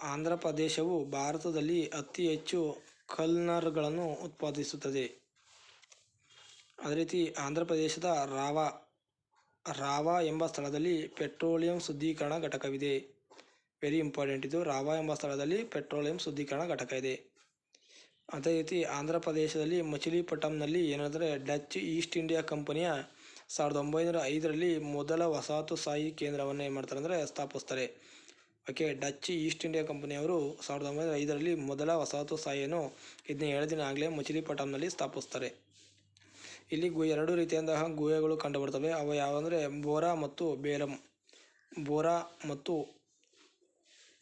Speaker 1: ಆಂಧ್ರ ಪ್ರದೇಶವು ಭಾರತದಲ್ಲಿ ಅತಿ ಹೆಚ್ಚು ಕಲ್ನರ್ಗಳನ್ನು ಉತ್ಪಾದಿಸುತ್ತದೆ. ಅದೇ ರೀತಿ ಆಂಧ್ರ ಪ್ರದೇಶದ ರಾವ, ರಾವಾ ಎಂಬ ಸ್ಥಳದಲ್ಲಿ ಪೆಟ್ರೋಲಿಯಂ ಶುದ್ಧೀಕರಣ ಘಟಕವಿದೆ. ವೆರಿ ಇಂಪಾರ್ಟೆಂಟ್ ಇದು. ರಾವಾ ಎಂಬ ಸ್ಥಳದಲ್ಲಿ ಪೆಟ್ರೋಲಿಯಂ ಶುದ್ಧೀಕರಣ ಘಟಕ ಇದೆ. ಅದೇ ರೀತಿ ಆಂಧ್ರ ಪ್ರದೇಶದಲ್ಲಿ ಮಚಿಲಿಪಟ್ಟಂನಲ್ಲಿ ಏನಂದರೆ ಡಚ್ ಈಸ್ಟ್ ಇಂಡಿಯಾ ಕಂಪನಿಯ ಸಾವಿರದ ಒಂಬೈನೂರ ಐದರಲ್ಲಿ ಮೊದಲ ವಸಾಹತುಶಾಹಿ ಕೇಂದ್ರವನ್ನು ಏನು ಮಾಡ್ತಾರೆ ಅಂದರೆ ಸ್ಥಾಪಿಸ್ತಾರೆ. ಓಕೆ ಡಚ್ ಈಸ್ಟ್ ಇಂಡಿಯಾ ಕಂಪನಿಯವರು ಸಾವಿರದ ಒಂಬೈನೂರ ಐದರಲ್ಲಿ ಮೊದಲ ವಸಾಹತುಶಾಹಿಯನ್ನು ಇದನ್ನ ಎರಡು ದಿನ ಆಗಲೇ ಮಚಿಲಿಪಟ್ಟಂನಲ್ಲಿ ಸ್ಥಾಪಿಸ್ತಾರೆ. ಇಲ್ಲಿ ಗು, ಎರಡು ರೀತಿಯಂತಹ ಗುಹೆಗಳು ಕಂಡುಬರ್ತವೆ. ಅವು ಯಾವಂದರೆ ಬೋರಾ ಮತ್ತು ಬೇಲಂ. ಬೋರಾ ಮತ್ತು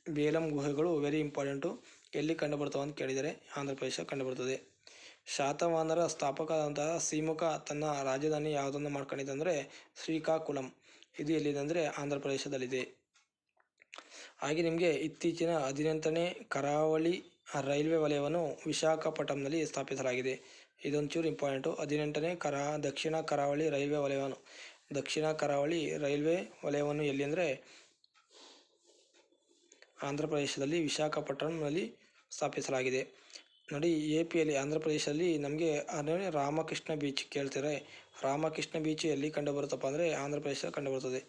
Speaker 1: ಬೇಲಂ ಗುಹೆಗಳು ವೆರಿ ಇಂಪಾರ್ಟೆಂಟು ಎಲ್ಲಿ ಕಂಡುಬರ್ತವೆ ಅಂತ ಕೇಳಿದರೆ ಆಂಧ್ರ ಪ್ರದೇಶ ಕಂಡುಬರ್ತದೆ. ಶಾತವಾಹನರ ಸ್ಥಾಪಕರಾದಂತಹ ಸಿಮುಖ ತನ್ನ ರಾಜಧಾನಿ ಯಾವುದನ್ನು ಮಾಡ್ಕೊಂಡಿದ್ದಂದರೆ ಶ್ರೀಕಾಕುಲಂ. ಇದು ಎಲ್ಲಿದೆ ಅಂದರೆ ಆಂಧ್ರ ಪ್ರದೇಶದಲ್ಲಿದೆ. ಹಾಗೆ ನಿಮಗೆ ಇತ್ತೀಚಿನ ಹದಿನೆಂಟನೇ ಕರಾವಳಿ ರೈಲ್ವೆ ವಲಯವನ್ನು ವಿಶಾಖಪಟ್ಟಣಂನಲ್ಲಿ ಸ್ಥಾಪಿಸಲಾಗಿದೆ. ಇದೊಂಚೂರು ಇಂಪಾರ್ಟೆಂಟು. ಹದಿನೆಂಟನೇ ಕರಾ, ದಕ್ಷಿಣ ಕರಾವಳಿ ರೈಲ್ವೆ ವಲಯವನ್ನು. ದಕ್ಷಿಣ ಕರಾವಳಿ ರೈಲ್ವೆ ವಲಯವನ್ನು ಎಲ್ಲಿ ಅಂದರೆ ಆಂಧ್ರ ಪ್ರದೇಶದಲ್ಲಿ ವಿಶಾಖಪಟ್ಟಣಂನಲ್ಲಿ ಸ್ಥಾಪಿಸಲಾಗಿದೆ. ನೋಡಿ ಎ ಪಿಯಲ್ಲಿ ಆಂಧ್ರ ಪ್ರದೇಶದಲ್ಲಿ ನಮಗೆ ಅಂದರೆ ರಾಮಕೃಷ್ಣ ಬೀಚ್ ಕೇಳ್ತಾರೆ ರಾಮಕೃಷ್ಣ ಬೀಚ್ ಎಲ್ಲಿ ಕಂಡುಬರುತ್ತಪ್ಪ ಅಂದರೆ ಆಂಧ್ರ ಪ್ರದೇಶದಲ್ಲಿ ಕಂಡುಬರುತ್ತದೆ.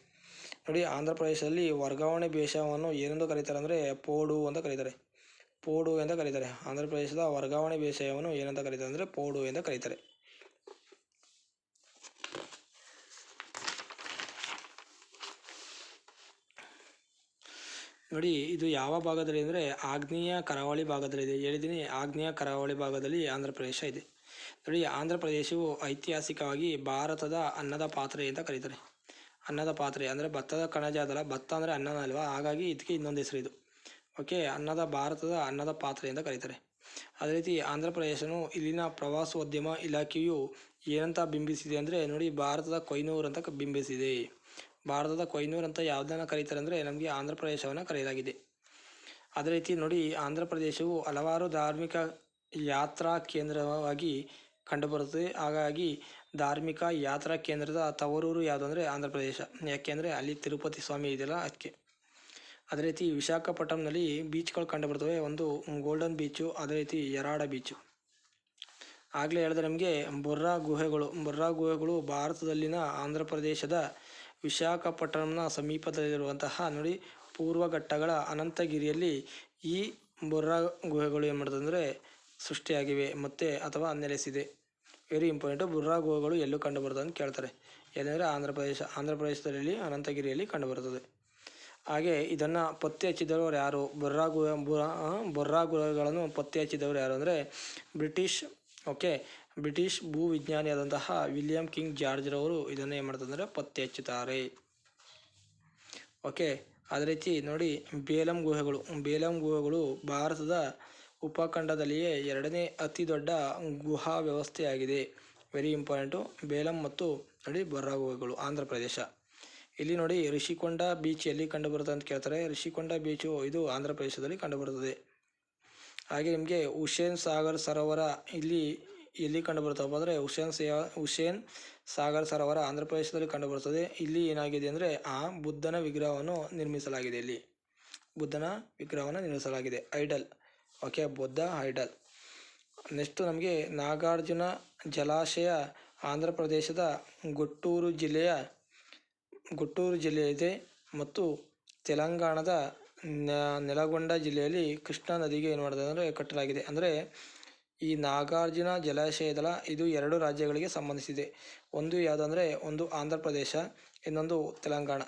Speaker 1: ನೋಡಿ, ಆಂಧ್ರ ಪ್ರದೇಶದಲ್ಲಿ ವರ್ಗಾವಣೆ ಬೇಷವನ್ನು ಏನೆಂದು ಕರೀತಾರೆ ಅಂದರೆ ಪೋಡು ಅಂತ ಕರೀತಾರೆ. ಪೋಡು ಎಂದು ಕರೀತಾರೆ. ಆಂಧ್ರ ಪ್ರದೇಶದ ವರ್ಗಾವಣೆ ಬೇಸಾಯವನ್ನು ಏನಂತ ಕರೀತಾರೆ ಅಂದರೆ ಪೋಡು ಎಂದು ಕರೀತಾರೆ. ನೋಡಿ, ಇದು ಯಾವ ಭಾಗದಲ್ಲಿ ಅಂದರೆ ಆಗ್ನೇಯ ಕರಾವಳಿ ಭಾಗದಲ್ಲಿ ಇದೆ. ಹೇಳಿದ್ದೀನಿ ಆಗ್ನೇಯ ಕರಾವಳಿ ಭಾಗದಲ್ಲಿ ಆಂಧ್ರ ಪ್ರದೇಶ ಇದೆ. ನೋಡಿ, ಆಂಧ್ರ ಪ್ರದೇಶವು ಐತಿಹಾಸಿಕವಾಗಿ ಭಾರತದ ಅನ್ನದ ಪಾತ್ರೆ ಅಂತ ಕರೀತಾರೆ. ಅನ್ನದ ಪಾತ್ರೆ ಅಂದರೆ ಭತ್ತದ ಕಣಜ ಅದಲ್ಲ, ಭತ್ತ ಅಂದರೆ ಅನ್ನನ ಅಲ್ವಾ? ಹಾಗಾಗಿ ಇದಕ್ಕೆ ಇನ್ನೊಂದು ಹೆಸರು ಇದು. ಓಕೆ, ಅನ್ನದ ಭಾರತದ ಅನ್ನದ ಪಾತ್ರೆ ಅಂತ ಕರೀತಾರೆ. ಅದೇ ರೀತಿ ಆಂಧ್ರ ಪ್ರದೇಶನು ಇಲ್ಲಿನ ಪ್ರವಾಸೋದ್ಯಮ ಇಲಾಖೆಯು ಏನಂತ ಬಿಂಬಿಸಿದೆ ಅಂದರೆ ನೋಡಿ, ಭಾರತದ ಕೊಯ್ನೂರು ಅಂತ ಬಿಂಬಿಸಿದೆ. ಭಾರತದ ಕೊಯ್ನೂರು ಅಂತ ಯಾವುದನ್ನು ಕರೀತಾರೆ ಅಂದರೆ ನಮಗೆ ಆಂಧ್ರ ಪ್ರದೇಶವನ್ನು ಕರೆಯಲಾಗಿದೆ. ಅದೇ ರೀತಿ ನೋಡಿ, ಆಂಧ್ರ ಪ್ರದೇಶವು ಹಲವಾರು ಧಾರ್ಮಿಕ ಯಾತ್ರಾ ಕೇಂದ್ರವಾಗಿ ಕಂಡುಬರುತ್ತದೆ. ಹಾಗಾಗಿ ಧಾರ್ಮಿಕ ಯಾತ್ರಾ ಕೇಂದ್ರದ ತವರೂರು ಯಾವುದು ಅಂದರೆ ಆಂಧ್ರ ಪ್ರದೇಶ. ಯಾಕೆಂದರೆ ಅಲ್ಲಿ ತಿರುಪತಿ ಸ್ವಾಮಿ ಇದೆಯಲ್ಲ ಅದಕ್ಕೆ ಅದೇ ರೀತಿ ವಿಶಾಖಪಟ್ಟಣಂನಲ್ಲಿ ಬೀಚ್ಗಳು ಕಂಡುಬರ್ತವೆ. ಒಂದು ಗೋಲ್ಡನ್ ಬೀಚು, ಅದೇ ರೀತಿ ಯರಾಡ ಬೀಚು. ಆಗಲೇ ಹೇಳಿದ್ರೆ ನಮಗೆ ಬುರ್ರಾ ಗುಹೆಗಳು. ಬುರ್ರಾ ಗುಹೆಗಳು ಭಾರತದಲ್ಲಿನ ಆಂಧ್ರ ಪ್ರದೇಶದ ವಿಶಾಖಪಟ್ಟಣಂನ ಸಮೀಪದಲ್ಲಿರುವಂತಹ ನೋಡಿ ಪೂರ್ವ ಘಟ್ಟಗಳ ಅನಂತಗಿರಿಯಲ್ಲಿ ಈ ಬೊರ್ರಾ ಗುಹೆಗಳು ಏನು ಮಾಡ್ತದೆ ಅಂದರೆ ಸೃಷ್ಟಿಯಾಗಿವೆ ಮತ್ತು ಅಥವಾ ನೆಲೆಸಿದೆ. ವೆರಿ ಇಂಪಾರ್ಟೆಂಟು ಬುರ್ರಾ ಗುಹೆಗಳು ಎಲ್ಲೂ ಕಂಡುಬರುತ್ತದೆ ಅಂತ ಕೇಳ್ತಾರೆ. ಏನೆಂದರೆ ಆಂಧ್ರ ಪ್ರದೇಶ, ಆಂಧ್ರ ಪ್ರದೇಶದಲ್ಲಿ ಅನಂತಗಿರಿಯಲ್ಲಿ ಕಂಡುಬರುತ್ತದೆ ಹಾಗೆ ಇದನ್ನು ಪತ್ತೆ ಹಚ್ಚಿದವರು ಯಾರು? ಬೊರ್ರಾ ಗುಹೆ ಬುರಾ ಬೊರ್ರಾ ಗುಹೆಗಳನ್ನು ಪತ್ತೆ ಹಚ್ಚಿದವರು ಯಾರು ಅಂದರೆ ಬ್ರಿಟಿಷ್ ಓಕೆ ಬ್ರಿಟಿಷ್ ಭೂವಿಜ್ಞಾನಿಯಾದಂತಹ ವಿಲಿಯಂ ಕಿಂಗ್ ಜಾರ್ಜ್ರವರು ಇದನ್ನು ಏನು ಮಾಡ್ತಂದರೆ ಪತ್ತೆ ಹಚ್ಚುತ್ತಾರೆ. ಓಕೆ, ಅದೇ ರೀತಿ ನೋಡಿ, ಬೇಲಂ ಗುಹೆಗಳು. ಬೇಲಂ ಗುಹೆಗಳು ಭಾರತದ ಉಪಖಂಡದಲ್ಲಿಯೇ ಎರಡನೇ ಅತಿ ದೊಡ್ಡ ಗುಹಾ ವ್ಯವಸ್ಥೆಯಾಗಿದೆ. ವೆರಿ ಇಂಪಾರ್ಟೆಂಟು ಬೇಲಂ ಮತ್ತು ನೋಡಿ, ಬರ್ರಾ ಗುಹೆಗಳು, ಆಂಧ್ರ ಪ್ರದೇಶ. ಇಲ್ಲಿ ನೋಡಿ ರಿಷಿಕೊಂಡ ಬೀಚ್ ಎಲ್ಲಿ ಕಂಡುಬರುತ್ತೆ ಅಂತ ಕೇಳ್ತಾರೆ. ರಿಷಿಕೊಂಡ ಬೀಚು ಇದು ಆಂಧ್ರ ಪ್ರದೇಶದಲ್ಲಿ ಕಂಡುಬರುತ್ತದೆ. ಹಾಗೆ ನಿಮಗೆ ಹುಸೇನ್ ಸಾಗರ್ ಸರೋವರ ಇಲ್ಲಿ ಎಲ್ಲಿ ಕಂಡುಬರುತ್ತಪ್ಪ ಅಂದರೆ ಹುಸೇನ್ ಸಿಯಾ ಹುಸೇನ್ ಸಾಗರ್ ಸರೋವರ ಆಂಧ್ರ ಪ್ರದೇಶದಲ್ಲಿ ಕಂಡುಬರುತ್ತದೆ. ಇಲ್ಲಿ ಏನಾಗಿದೆ ಅಂದರೆ ಆ ಬುದ್ಧನ ವಿಗ್ರಹವನ್ನು ನಿರ್ಮಿಸಲಾಗಿದೆ ಇಲ್ಲಿ. ಬುದ್ಧನ ವಿಗ್ರಹವನ್ನು ನಿರ್ಮಿಸಲಾಗಿದೆ. Idol. Okay, Buddha idol. Next ನಮಗೆ ನಾಗಾರ್ಜುನ ಜಲಾಶಯ ಆಂಧ್ರ ಪ್ರದೇಶದ ಗುಟ್ಟೂರು ಜಿಲ್ಲೆಯ, ಗುಟ್ಟೂರು ಜಿಲ್ಲೆಯಿದೆ ಮತ್ತು ತೆಲಂಗಾಣದ ನೆಲಗೊಂಡ ಜಿಲ್ಲೆಯಲ್ಲಿ ಕೃಷ್ಣಾ ನದಿಗೆ ಏನು ಮಾಡಿದೆ ಅಂದರೆ ಕಟ್ಟಲಾಗಿದೆ. ಅಂದರೆ ಈ ನಾಗಾರ್ಜುನ ಜಲಾಶಯದ ಇದು ಎರಡು ರಾಜ್ಯಗಳಿಗೆ ಸಂಬಂಧಿಸಿದೆ. ಒಂದು ಯಾವುದಂದರೆ ಒಂದು ಆಂಧ್ರ ಪ್ರದೇಶ, ಇನ್ನೊಂದು ತೆಲಂಗಾಣ.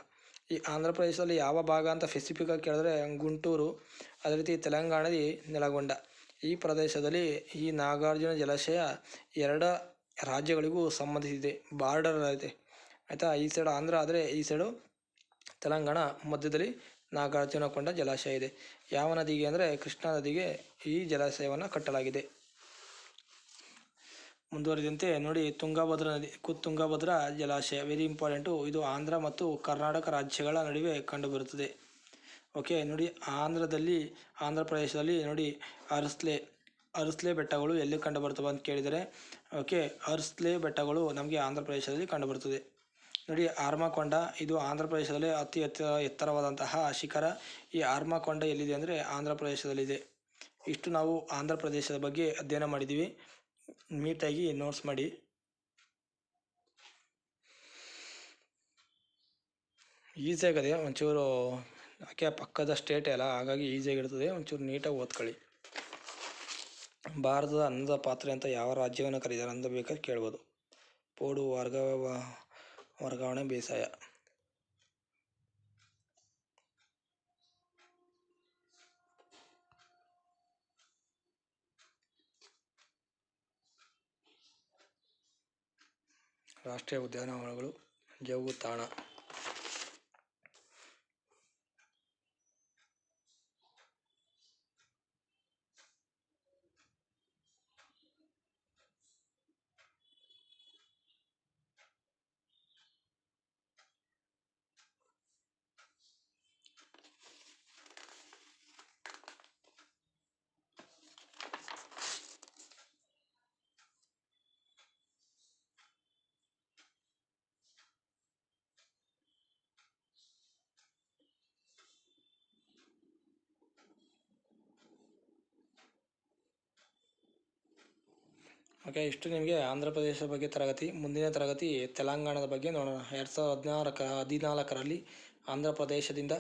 Speaker 1: ಈ ಆಂಧ್ರ ಪ್ರದೇಶದಲ್ಲಿ ಯಾವ ಭಾಗ ಅಂತ ಸ್ಪೆಸಿಫಿಕ್ ಆಗಿ ಕೇಳಿದ್ರೆ ಗುಂಟೂರು, ಅದೇ ರೀತಿ ತೆಲಂಗಾಣದಲ್ಲಿ ನೆಲಗೊಂಡ. ಈ ಪ್ರದೇಶದಲ್ಲಿ ಈ ನಾಗಾರ್ಜುನ ಜಲಾಶಯ ಎರಡ ರಾಜ್ಯಗಳಿಗೂ ಸಂಬಂಧಿಸಿದೆ. ಬಾರ್ಡರ್ ಐತೆ ಆಯಿತಾ? ಈ ಸೈಡ್ ಆಂಧ್ರ ಆದರೆ ಈ ಸೈಡು ತೆಲಂಗಾಣ, ಮಧ್ಯದಲ್ಲಿ ನಾಗಾರ್ಜುನಕೊಂಡ ಜಲಾಶಯ ಇದೆ. ಯಾವ ನದಿಗೆ ಅಂದರೆ ಕೃಷ್ಣಾ ನದಿಗೆ ಈ ಜಲಾಶಯವನ್ನು ಕಟ್ಟಲಾಗಿದೆ. ಮುಂದುವರಿದಂತೆ ನೋಡಿ, ತುಂಗಭದ್ರಾ ನದಿ, ತುಂಗಭದ್ರಾ ಜಲಾಶಯ ವೆರಿ ಇಂಪಾರ್ಟೆಂಟು ಇದು ಆಂಧ್ರ ಮತ್ತು ಕರ್ನಾಟಕ ರಾಜ್ಯಗಳ ನಡುವೆ ಕಂಡುಬರುತ್ತದೆ. ಓಕೆ ನೋಡಿ, ಆಂಧ್ರದಲ್ಲಿ, ಆಂಧ್ರ ಪ್ರದೇಶದಲ್ಲಿ ನೋಡಿ, ಅರಸ್ಲೆ ಅರಸ್ಲೆ ಬೆಟ್ಟಗಳು ಎಲ್ಲಿ ಕಂಡುಬರ್ತವೆ ಅಂತ ಕೇಳಿದರೆ ಓಕೆ ಅರಸ್ಲೆ ಬೆಟ್ಟಗಳು ನಮಗೆ ಆಂಧ್ರ ಪ್ರದೇಶದಲ್ಲಿ ಕಂಡುಬರುತ್ತದೆ. ನೋಡಿ, ಆರ್ಮಕೊಂಡ, ಇದು ಆಂಧ್ರ ಪ್ರದೇಶದಲ್ಲಿ ಅತಿ ಎತ್ತ, ಎತ್ತರವಾದಂತಹ ಶಿಖರ. ಈ ಆರ್ಮಕೊಂಡ ಎಲ್ಲಿದೆ ಅಂದರೆ ಆಂಧ್ರ ಪ್ರದೇಶದಲ್ಲಿದೆ. ಇಷ್ಟು ನಾವು ಆಂಧ್ರ ಪ್ರದೇಶದ ಬಗ್ಗೆ ಅಧ್ಯಯನ ಮಾಡಿದ್ದೀವಿ. ನೀಟಾಗಿ ನೋಟ್ಸ್ ಮಾಡಿ. ಈಸಿಯಾಗದೆ ಒಂಚೂರು ಯಾಕೆ ಪಕ್ಕದ ಸ್ಟೇಟೇ ಅಲ್ಲ, ಹಾಗಾಗಿ ಈಸಿಯಾಗಿರ್ತದೆ ಒಂಚೂರು ನೀಟಾಗಿ ಓದ್ಕೊಳ್ಳಿ. ಭಾರತದ ಅನ್ನದ ಪಾತ್ರೆ ಅಂತ ಯಾವ ರಾಜ್ಯವನ್ನು ಕರೀತಾರೆ ಅಂತ ಬೇಕಾದ್ರೆ ಕೇಳ್ಬೋದು. ಪೋಡು ವರ್ಗ ವರ್ಗಾವಣೆ ಬೇಸಾಯ. ರಾಷ್ಟ್ರೀಯ ಉದ್ಯಾನವನಗಳು ಜೌಗು ತಾಣ ಓಕೆ ಇಷ್ಟು ನಿಮಗೆ ಆಂಧ್ರ ಪ್ರದೇಶದ ಬಗ್ಗೆ ತರಗತಿ, ಮುಂದಿನ ತರಗತಿ ತೆಲಂಗಾಣದ ಬಗ್ಗೆ ನೋಡೋಣ. ಎರಡು ಸಾವಿರದ ಹದಿನಾಲ್ಕ ಹದಿನಾಲ್ಕರಲ್ಲಿ ಆಂಧ್ರ ಪ್ರದೇಶದಿಂದ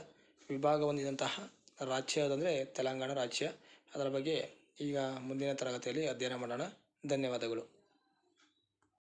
Speaker 1: ವಿಭಾಗ ಹೊಂದಿದಂತಹ ರಾಜ್ಯ ತೆಲಂಗಾಣ ರಾಜ್ಯ. ಅದರ ಬಗ್ಗೆ ಈಗ ಮುಂದಿನ ತರಗತಿಯಲ್ಲಿ ಅಧ್ಯಯನ ಮಾಡೋಣ. ಧನ್ಯವಾದಗಳು.